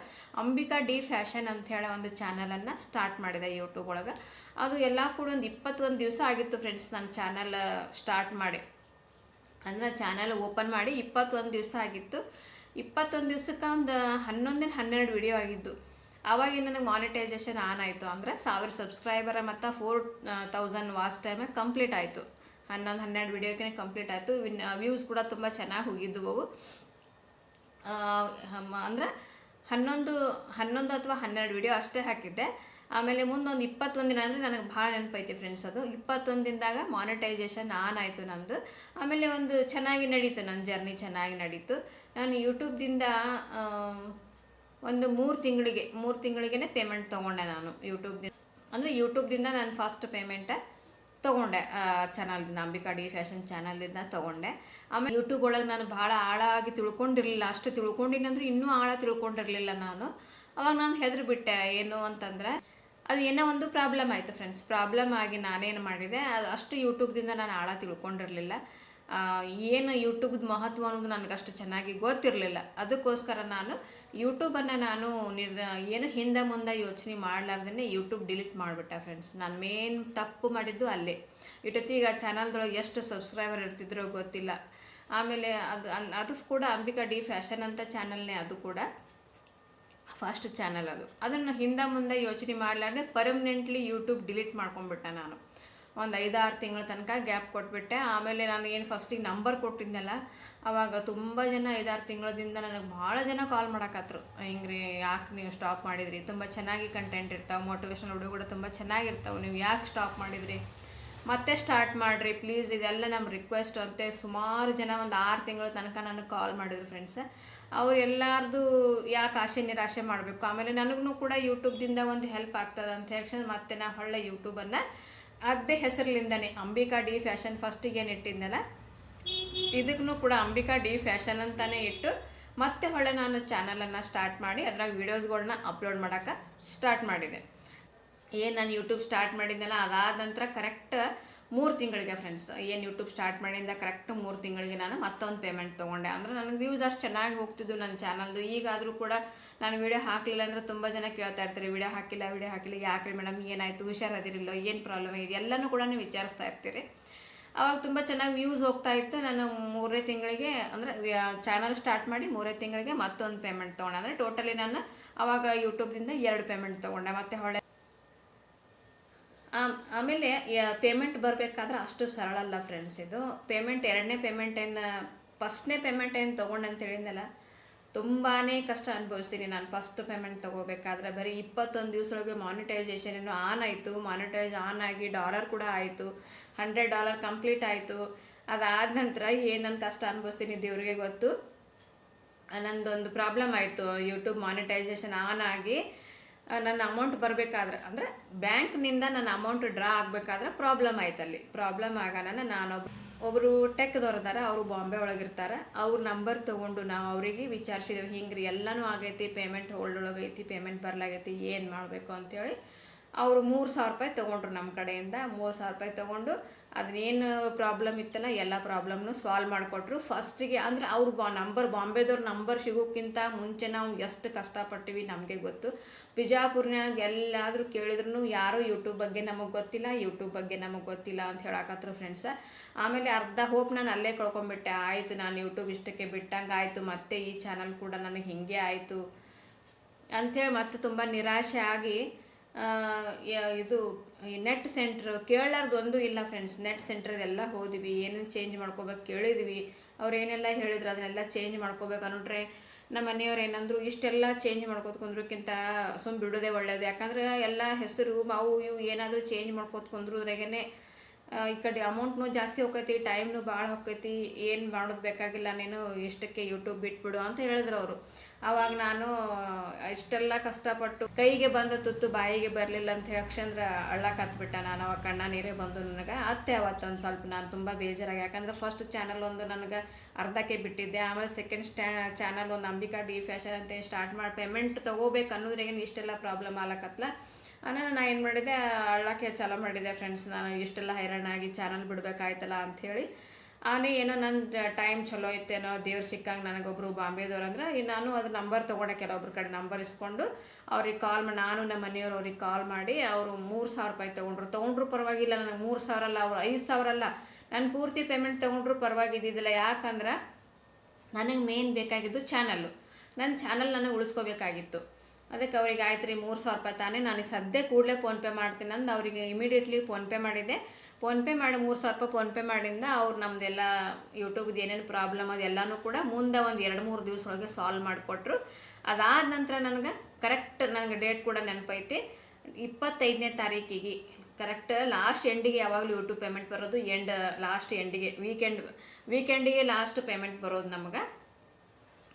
ಅಂಬಿಕಾ ಡಿ ಫ್ಯಾಷನ್ ಅಂತ ಹೇಳೋ ಒಂದು ಚಾನಲನ್ನು ಸ್ಟಾರ್ಟ್ ಮಾಡಿದೆ ಯೂಟ್ಯೂಬ್ ಒಳಗೆ. ಅದು ಎಲ್ಲ ಕೂಡ ಒಂದು ಇಪ್ಪತ್ತೊಂದು ದಿವಸ ಆಗಿತ್ತು ಫ್ರೆಂಡ್ಸ್ ನನ್ನ ಚಾನಲ್ ಸ್ಟಾರ್ಟ್ ಮಾಡಿ. ಅಂದರೆ ಚಾನಲ್ ಓಪನ್ ಮಾಡಿ ಇಪ್ಪತ್ತೊಂದು ದಿವಸ ಆಗಿತ್ತು. ಇಪ್ಪತ್ತೊಂದು ದಿವಸಕ್ಕೆ ಒಂದು ಹನ್ನೊಂದಿನ ಹನ್ನೆರಡು ವಿಡಿಯೋ ಆಗಿದ್ದು. ಆವಾಗ ನನಗೆ ಮಾನಿಟೈಸೇಷನ್ ಆನ್ ಆಯಿತು. ಅಂದರೆ ಸಾವಿರ ಸಬ್ಸ್ಕ್ರೈಬರ ಮತ್ತು four thousand watch time complete ಆಯಿತು. ಹನ್ನೊಂದು, ಹನ್ನೆರಡು ವಿಡಿಯೋಕ್ಕೆ ಕಂಪ್ಲೀಟ್ ಆಯಿತು. ವ್ಯೂಸ್ ಕೂಡ ತುಂಬ ಚೆನ್ನಾಗಿ ಹೋಗಿದ್ದವು ಅವು. ಅಂದರೆ ಹನ್ನೊಂದು ಹನ್ನೊಂದು ಅಥವಾ ಹನ್ನೆರಡು ವಿಡಿಯೋ ಅಷ್ಟೇ ಹಾಕಿದ್ದೆ. ಆಮೇಲೆ ಮುಂದೊಂದು ಇಪ್ಪತ್ತೊಂದು ದಿನ ಅಂದರೆ ನನಗೆ ಭಾಳ ನೆನಪೈತಿ ಫ್ರೆಂಡ್ಸ್ ಅದು. ಇಪ್ಪತ್ತೊಂದು ದಿನದಾಗ ಮಾನಿಟೈಸೇಷನ್ ಆನ್ ಆಯಿತು ನಂದು ಆಮೇಲೆ ಒಂದು ಚೆನ್ನಾಗಿ ನಡೀತು. ನನ್ನ ಜರ್ನಿ ಚೆನ್ನಾಗಿ ನಡೀತು. ನಾನು ಯೂಟ್ಯೂಬ್ದಿಂದ ಒಂದು ಮೂರು ತಿಂಗಳಿಗೆ, ಮೂರು ತಿಂಗಳಿಗೇ ಪೇಮೆಂಟ್ ತೊಗೊಂಡೆ ನಾನು ಯೂಟ್ಯೂಬ್ದಿಂದ ಅಂದರೆ ಯೂಟ್ಯೂಬ್ದಿಂದ ನಾನು ಫಸ್ಟ್ ಪೇಮೆಂಟ ತೊಗೊಂಡೆ ಚಾನಲ್ದಿಂದ ಅಂಬಿಕಾ ಡಿ ಫ್ಯಾಷನ್ ಚಾನಲ್ದಿಂದ ತೊಗೊಂಡೆ. ಆಮೇಲೆ ಯೂಟ್ಯೂಬ್ ಒಳಗೆ ನಾನು ಭಾಳ ಆಳಾಗಿ ತಿಳ್ಕೊಂಡಿರಲಿಲ್ಲ, ಅಷ್ಟು ತಿಳ್ಕೊಂಡಿನಂದ್ರೆ ಇನ್ನೂ ಆಳ ತಿಳ್ಕೊಂಡಿರಲಿಲ್ಲ ನಾನು. ಅವಾಗ ನಾನು ಹೆದರು ಬಿಟ್ಟೆ ಏನು ಅಂತಂದರೆ ಅದು ಏನೋ ಒಂದು ಪ್ರಾಬ್ಲಮ್ ಆಯಿತು ಫ್ರೆಂಡ್ಸ್ ಪ್ರಾಬ್ಲಮ್ ಆಗಿ ನಾನೇನು ಮಾಡಿದೆ, ಅದು ಅಷ್ಟು ಯೂಟ್ಯೂಬ್ದಿಂದ ನಾನು ಆಳ ತಿಳ್ಕೊಂಡಿರಲಿಲ್ಲ. ಏನು ಯೂಟ್ಯೂಬ್ದು ಮಹತ್ವ ಅನ್ನೋದು ನನಗೆ ಅಷ್ಟು ಚೆನ್ನಾಗಿ ಗೊತ್ತಿರಲಿಲ್ಲ. ಅದಕ್ಕೋಸ್ಕರ ನಾನು ಯೂಟ್ಯೂಬನ್ನು ನಾನು ನಿರ್ ಏನು ಹಿಂದೆ ಮುಂದೆ ಯೋಚನೆ ಮಾಡಲಾರ್ದೇ ಯೂಟ್ಯೂಬ್ ಡಿಲೀಟ್ ಮಾಡಿಬಿಟ್ಟೆ ಫ್ರೆಂಡ್ಸ್. ನಾನು ಮೇನ್ ತಪ್ಪು ಮಾಡಿದ್ದು ಅಲ್ಲೇ. ಇಟ್ಟೊತ್ತಿಗೆ ಈಗ ಚಾನಲ್ದೊಳಗೆ ಎಷ್ಟು ಸಬ್ಸ್ಕ್ರೈಬರ್ ಇರ್ತಿದ್ರೋ ಗೊತ್ತಿಲ್ಲ. ಆಮೇಲೆ ಅದು ಅದು ಕೂಡ ಅಂಬಿಕಾ ಡಿ ಫ್ಯಾಷನ್ ಅಂತ ಚಾನಲ್ನೇ ಅದು ಕೂಡ. ಫಸ್ಟ್ ಚಾನಲ್ ಅದು. ಅದನ್ನು ಹಿಂದೆ ಮುಂದೆ ಯೋಚನೆ ಮಾಡಲಾರ್ದೆ ಪರ್ಮನೆಂಟ್ಲಿ ಯೂಟ್ಯೂಬ್ ಡಿಲೀಟ್ ಮಾಡ್ಕೊಂಡ್ಬಿಟ್ಟೆ ನಾನು. ಒಂದು ಐದಾರು ತಿಂಗಳ ತನಕ ಗ್ಯಾಪ್ ಕೊಟ್ಬಿಟ್ಟೆ. ಆಮೇಲೆ ನಾನು ಏನು ಫಸ್ಟಿಗೆ ನಂಬರ್ ಕೊಟ್ಟಿದ್ನಲ್ಲ, ಅವಾಗ ತುಂಬ ಜನ ಐದಾರು ತಿಂಗಳದಿಂದ ನನಗೆ ಭಾಳ ಜನ ಕಾಲ್ ಮಾಡಕತ್ರು. ರೀ ಯಾಕೆ ನೀವು ಸ್ಟಾಪ್ ಮಾಡಿದ್ರಿ? ತುಂಬ ಚೆನ್ನಾಗಿ ಕಂಟೆಂಟ್ ಇರ್ತಾವೆ ಮೋಟಿವೇಶನ್ ಹುಡುಗರು ತುಂಬ ಚೆನ್ನಾಗಿರ್ತಾವೆ, ನೀವು ಯಾಕೆ ಸ್ಟಾಪ್ ಮಾಡಿದ್ರಿ? ಮತ್ತೆ ಸ್ಟಾರ್ಟ್ ಮಾಡಿರಿ ಪ್ಲೀಸ್ ಇದೆಲ್ಲ ನಮ್ಮ ರಿಕ್ವೆಸ್ಟ್ ಅಂತೆ. ಸುಮಾರು ಜನ ಒಂದು ಆರು ತಿಂಗಳ ತನಕ ನನಗೆ ಕಾಲ್ ಮಾಡಿದ್ರು ಫ್ರೆಂಡ್ಸ್ ಅವ್ರು ಎಲ್ಲರದು ಯಾಕೆ ಆಶೆ ನಿರಾಶೆ ಮಾಡಬೇಕು? ಆಮೇಲೆ ನನಗೂ ಕೂಡ ಯೂಟ್ಯೂಬ್ದಿಂದ ಒಂದು ಹೆಲ್ಪ್ ಆಗ್ತದೆ ಅಂತ ಹೇಳಿ ಮತ್ತೆ ನಾ ಹೊಳ್ಳೆ ಯೂಟ್ಯೂಬನ್ನು ಅದೇ ಹೆಸರಿನಿಂದನೇ ಅಂಬಿಕಾ ಡಿ ಫ್ಯಾಷನ್ ಫಸ್ಟಿಗೆ ಏನು ಇಟ್ಟಿದ್ನಲ್ಲ ಇದಕ್ಕೂ ಕೂಡ ಅಂಬಿಕಾ ಡಿ ಫ್ಯಾಷನ್ ಅಂತಲೇ ಇಟ್ಟು ಮತ್ತೆ ಹೊಳೆ ನಾನು ಚಾನಲನ್ನು ಸ್ಟಾರ್ಟ್ ಮಾಡಿ, ಅದ್ರಾಗ ವೀಡಿಯೋಸ್ಗಳನ್ನ ಅಪ್ಲೋಡ್ ಮಾಡೋಕ್ಕೆ ಸ್ಟಾರ್ಟ್ ಮಾಡಿದೆ. ಏನು ನಾನು ಯೂಟ್ಯೂಬ್ ಸ್ಟಾರ್ಟ್ ಮಾಡಿದ್ನಲ್ಲ, ಅದಾದ ನಂತರ ಕರೆಕ್ಟ್ ಮೂರು ತಿಂಗಳಿಗೆ ಫ್ರೆಂಡ್ಸ್ ಏನು ಯೂಟ್ಯೂಬ್ ಸ್ಟಾರ್ಟ್ ಮಾಡಿಂದ ಕರೆಕ್ಟ್ ಮೂರು ತಿಂಗಳಿಗೆ ನಾನು ಮತ್ತೊಂದು ಪೇಮೆಂಟ್ ತೊಗೊಂಡೆ. ಅಂದರೆ ನನಗೆ ವ್ಯೂಸ್ ಅಷ್ಟು ಚೆನ್ನಾಗಿ ಹೋಗ್ತಿದ್ದು ನನ್ನ ಚಾನಲ್ದು ಈಗಾದರೂ ಕೂಡ ನಾನು ವೀಡಿಯೋ ಹಾಕಲಿಲ್ಲ ಅಂದರೆ ತುಂಬ ಜನ ಕೇಳ್ತಾ ಇರ್ತಾರೆ ವೀಡಿಯೋ ಹಾಕಿಲ್ಲ ವೀಡಿಯೋ ಹಾಕಿಲ್ಲ ಯಾಕೆ ಮೇಡಮ್ ಏನಾಯಿತು? ಹುಷಾರದಿರಿಲ್ಲೋ ಏನು ಪ್ರಾಬ್ಲಮ್ ಇದೆ ಎಲ್ಲನೂ ಕೂಡ ನೀವು ವಿಚಾರಿಸ್ತಾ ಇರ್ತೀರಿ. ಅವಾಗ ತುಂಬ ಚೆನ್ನಾಗಿ ವ್ಯೂಸ್ ಹೋಗ್ತಾ ಇತ್ತು. ನಾನು ಮೂರೇ ತಿಂಗಳಿಗೆ ಅಂದರೆ ಚಾನಲ್ ಸ್ಟಾರ್ಟ್ ಮಾಡಿ ಮೂರೇ ತಿಂಗಳಿಗೆ ಮತ್ತೊಂದು ಪೇಮೆಂಟ್ ತೊಗೊಂಡೆ. ಅಂದರೆ ಟೋಟಲಿ ನಾನು ಅವಾಗ ಯೂಟ್ಯೂಬ್ದಿಂದ ಎರಡು ಪೇಮೆಂಟ್ ತೊಗೊಂಡೆ. ಮತ್ತು ಹೊಳೆ ಆಮೇಲೆ ಪೇಮೆಂಟ್ ಬರಬೇಕಾದ್ರೆ ಅಷ್ಟು ಸರಳ ಅಲ್ಲ ಫ್ರೆಂಡ್ಸ್ ಇದು. ಪೇಮೆಂಟ್ ಎರಡನೇ ಪೇಮೆಂಟ್ ಏನು ಫಸ್ಟ್ನೇ ಪೇಮೆಂಟ್ ಏನು ತೊಗೊಂಡು ಅಂತ ಹೇಳಿದ್ನಲ್ಲ ತುಂಬಾ ಕಷ್ಟ ಅನುಭವಿಸ್ತೀನಿ ನಾನು ಫಸ್ಟ್ ಪೇಮೆಂಟ್ ತೊಗೋಬೇಕಾದ್ರೆ. ಬರೀ ಇಪ್ಪತ್ತೊಂದು ದಿವಸದೊಳಗೆ ಮಾನಿಟೈಸೇಷನ್ ಏನು ಆನ್ ಆಯಿತು ಮಾನಿಟೈಸ್ ಆನ್ ಆಗಿ ಡಾಲರ್ ಕೂಡ ಆಯಿತು ಹಂಡ್ರೆಡ್ ಡಾಲರ್ ಕಂಪ್ಲೀಟ್ ಆಯಿತು. ಅದಾದ ನಂತರ ಏನಂತ ಕಷ್ಟ ಅನುಭವಿಸ್ತೀನಿ ದೇವ್ರಿಗೆ ಗೊತ್ತು. ನಂದೊಂದು ಪ್ರಾಬ್ಲಮ್ ಆಯಿತು ಯೂಟ್ಯೂಬ್ ಮಾನಿಟೈಸೇಷನ್ ಆನ್ ಆಗಿ ನನ್ನ ಅಮೌಂಟ್ ಬರಬೇಕಾದ್ರೆ, ಅಂದರೆ ಬ್ಯಾಂಕ್ನಿಂದ ನನ್ನ ಅಮೌಂಟ್ ಡ್ರಾ ಆಗಬೇಕಾದ್ರೆ ಪ್ರಾಬ್ಲಮ್ ಆಯ್ತಲ್ಲಿ ಪ್ರಾಬ್ಲಮ್ ಆಗೋಣ ನಾನೊಬ್ಬ ಒಬ್ಬರು ಅದಾರ ಅವರು ಬಾಂಬೆ ಒಳಗಿರ್ತಾರೆ. ಅವ್ರ ನಂಬರ್ ತೊಗೊಂಡು ನಾವು ಅವರಿಗೆ ವಿಚಾರಿಸಿದೆವು ಹಿಂಗೆ ರೀ ಎಲ್ಲನೂ ಆಗೈತಿ ಪೇಮೆಂಟ್ ಹೋಲ್ಡ್ ಒಳಗೈತಿ ಪೇಮೆಂಟ್ ಬರಲಾಗೈತಿ, ಏನು ಮಾಡಬೇಕು? ಅಂತೇಳಿ, ಅವರು ಮೂರು ಸಾವಿರ ರೂಪಾಯಿ ತೊಗೊಂಡ್ರು ನಮ್ಮ ಕಡೆಯಿಂದ. ಮೂರು ಸಾವಿರ ರೂಪಾಯಿ ತೊಗೊಂಡು ಅದನ್ನೇನು ಪ್ರಾಬ್ಲಮ್ ಇತ್ತಲ್ಲ, ಎಲ್ಲ ಪ್ರಾಬ್ಲಮ್ನು ಸಾಲ್ವ್ ಮಾಡಿಕೊಟ್ರು. ಫಸ್ಟಿಗೆ ಅಂದರೆ ಅವ್ರು ಬಾ ನಂಬರ್ ಬಾಂಬೆದವ್ರ ನಂಬರ್ ಸಿಗೋಕ್ಕಿಂತ ಮುಂಚೆ ನಾವು ಎಷ್ಟು ಕಷ್ಟಪಟ್ಟಿವಿ ನಮಗೆ ಗೊತ್ತು. ಬಿಜಾಪುರ್ನಾಗ ಎಲ್ಲಾದರೂ ಕೇಳಿದ್ರು ಯಾರೂ ಯೂಟ್ಯೂಬ್ ಬಗ್ಗೆ ನಮಗೆ ಗೊತ್ತಿಲ್ಲ ಯೂಟ್ಯೂಬ್ ಬಗ್ಗೆ ನಮಗೆ ಗೊತ್ತಿಲ್ಲ ಅಂತ ಹೇಳಕತ್ರು ಫ್ರೆಂಡ್ಸ ಆಮೇಲೆ ಅರ್ಧ ಹೋಪ್ ನಾನು ಅಲ್ಲೇ ಕಳ್ಕೊಂಬಿಟ್ಟೆ. ಆಯಿತು, ನಾನು ಯೂಟ್ಯೂಬ್ ಇಷ್ಟಕ್ಕೆ ಬಿಟ್ಟಂಗೆ ಆಯಿತು, ಮತ್ತೆ ಈ ಚಾನಲ್ ಕೂಡ ನನಗೆ ಹಿಂಗೆ ಆಯಿತು. ಅಂಥೇಳಿ ಮತ್ತೆ ತುಂಬ ನಿರಾಶೆ ಆಗಿ ಇದು ನೆಟ್ ಸೆಂಟ್ರ್ ಕೇಳಾರ್ದು ಒಂದು ಇಲ್ಲ ಫ್ರೆಂಡ್ಸ್ ನೆಟ್ ಸೆಂಟ್ರದೆಲ್ಲ ಹೋದ್ವಿ. ಏನೇನು ಚೇಂಜ್ ಮಾಡ್ಕೋಬೇಕು ಕೇಳಿದ್ವಿ. ಅವ್ರು ಏನೆಲ್ಲ ಹೇಳಿದ್ರು ಅದನ್ನೆಲ್ಲ ಚೇಂಜ್ ಮಾಡ್ಕೋಬೇಕು ಅನ್ನೋಟ್ರೆ ನಮ್ಮ ಮನೆಯವ್ರು ಏನಂದ್ರು, ಇಷ್ಟೆಲ್ಲ ಚೇಂಜ್ ಮಾಡ್ಕೋತ ಕುಂದ್ರಕ್ಕಿಂತ ಸುಮ್ಮ ಬಿಡೋದೇ ಒಳ್ಳೇದು. ಯಾಕಂದ್ರೆ ಎಲ್ಲ ಹೆಸರು, ಮಾವು, ಇವು ಏನಾದರೂ ಚೇಂಜ್ ಮಾಡ್ಕೋತ ಕುಂದ್ರದ್ರಾಗೇ ಈ ಕಡೆ ಅಮೌಂಟ್ನೂ ಜಾಸ್ತಿ ಹೋಗ್ತೈತಿ ಟೈಮ್ನು ಭಾಳ ಹೋಗ್ತೈತಿ ಏನು ಮಾಡೋದು ಬೇಕಾಗಿಲ್ಲ, ನೀನು ಇಷ್ಟಕ್ಕೆ ಯೂಟ್ಯೂಬ್ ಬಿಟ್ಬಿಡು ಅಂತ ಹೇಳಿದ್ರು ಅವರು. ಆವಾಗ ನಾನು ಇಷ್ಟೆಲ್ಲ ಕಷ್ಟಪಟ್ಟು ಕೈಗೆ ಬಂದ ತುತ್ತು ಬಾಯಿಗೆ ಬರಲಿಲ್ಲ ಅಂತ ಹೇಳಕ್ಷಂದ್ರ ಅಳ್ಳಕ್ಕೆ ನಾನು, ಅವಾಗ ಕಣ್ಣ ನೀರೇ ಬಂದು ನನಗೆ, ಅತ್ತೆ, ಅವತ್ತೊಂದು ಸ್ವಲ್ಪ ನಾನು ತುಂಬ ಬೇಜಾರಾಗಿ, ಯಾಕಂದ್ರೆ ಫಸ್ಟ್ ಚಾನಲ್ ಒಂದು ನನಗೆ ಅರ್ಧಕ್ಕೆ ಬಿಟ್ಟಿದ್ದೆ, ಆಮೇಲೆ ಸೆಕೆಂಡ್ ಸ್ಟ್ಯಾ ಚಾನಲ್ ಒಂದು ಅಂಬಿಕಾ ಡಿ ಫ್ಯಾಷನ್ ಅಂತ ಸ್ಟಾರ್ಟ್ ಮಾಡಿ ಪೇಮೆಂಟ್ ತೊಗೋಬೇಕು ಅನ್ನೋದ್ರಾಗೇನು ಇಷ್ಟೆಲ್ಲ ಪ್ರಾಬ್ಲಮ್ ಆಲಕತ್ಲ. ನಾನು ನಾ ಏನು ಮಾಡಿದೆ ಅಳ್ಳಕ್ಕೆ ಚಾಲೋ ಮಾಡಿದೆ ಫ್ರೆಂಡ್ಸ್ ನಾನು, ಇಷ್ಟೆಲ್ಲ ಹೈರಾಣಾಗಿ ಚಾನಲ್ ಬಿಡಬೇಕಾಯ್ತಲ್ಲ ಅಂಥೇಳಿ ಆನೆ ಏನೋ ನನ್ನ ಟೈಮ್ ಚಲೋ ಇತ್ತೇನೋ ದೇವ್ರು ಸಿಕ್ಕಂಗೆ ನನಗೊಬ್ಬರು ಬಾಂಬೆದವ್ರು ಅಂದ್ರೆ ನಾನು ಅದು ನಂಬರ್ ತೊಗೊಂಡೆ ಕೆಲವೊಬ್ರ ಕಡೆ ನಂಬರ್ ಇಸ್ಕೊಂಡು, ಅವ್ರಿಗೆ ಕಾಲ್ ಮಾಡಿ ನಾನು ನಮ್ಮ ಮನೆಯವ್ರು ಅವ್ರಿಗೆ ಕಾಲ್ ಮಾಡಿ, ಅವರು ಮೂರು ಸಾವಿರ ರೂಪಾಯಿ ತೊಗೊಂಡ್ರು. ತೊಗೊಂಡ್ರು ಪರವಾಗಿಲ್ಲ, ನನಗೆ ಮೂರು ಸಾವಿರ ಅಲ್ಲ, ಅವ್ರು ಐದು ಸಾವಿರ ಅಲ್ಲ. ನಾನು ಪೂರ್ತಿ ಪೇಮೆಂಟ್ ತೊಗೊಂಡ್ರು ಪರವಾಗಿದ್ದಿದ್ದಿಲ್ಲ, ಯಾಕಂದ್ರೆ, ನನಗೆ ಮೇನ್ ಬೇಕಾಗಿದ್ದು ಚಾನಲ್ಲು ನನ್ನ ಚಾನಲ್ ನನಗೆ ಉಳಿಸ್ಕೋಬೇಕಾಗಿತ್ತು. ಅದಕ್ಕೆ ಅವ್ರಿಗೆ ಆಯ್ತು ರೀ ಮೂರು ಸಾವಿರ ರೂಪಾಯಿ ತಾನೇ. ನಾನು ಸದ್ಯ ಕೂಡಲೇ ಫೋನ್ಪೇ ಮಾಡ್ತೀನಿ ಅಂದು ಅವರಿಗೆ ಇಮಿಡಿಯೇಟ್ಲಿ ಫೋನ್ಪೇ ಮಾಡಿದ್ದೆ. ಫೋನ್ಪೇ ಮಾಡಿ ಮೂರು ಸಾವಿರ ರೂಪಾಯಿ ಫೋನ್ಪೇ ಮಾಡಿಂದ ಅವ್ರು ನಮ್ಮದೆಲ್ಲ ಯೂಟ್ಯೂಬ್ದು ಏನೇನು ಪ್ರಾಬ್ಲಮ್ ಅದೆಲ್ಲನೂ ಕೂಡ ಮುಂದೆ ಒಂದು ಎರಡು ಮೂರು ದಿವಸ ಒಳಗೆ ಸಾಲ್ವ್ ಮಾಡಿಕೊಟ್ರು. ಅದಾದ ನಂತರ ನನಗೆ ಕರೆಕ್ಟ್ ನನಗೆ ಡೇಟ್ ಕೂಡ ನೆನಪೈತಿ. ಇಪ್ಪತ್ತೈದನೇ ತಾರೀಕಿಗೆ ಕರೆಕ್ಟ್ ಲಾಸ್ಟ್ ಎಂಡಿಗೆ ಯಾವಾಗಲೂ ಯೂಟ್ಯೂಬ್ ಪೇಮೆಂಟ್ ಬರೋದು ಎಂಡ್ ಲಾಸ್ಟ್ ಎಂಡಿಗೆ ವೀಕೆಂಡ್ ವೀಕೆಂಡಿಗೆ ಲಾಸ್ಟ್ ಪೇಮೆಂಟ್ ಬರೋದು ನಮ್ಗೆ.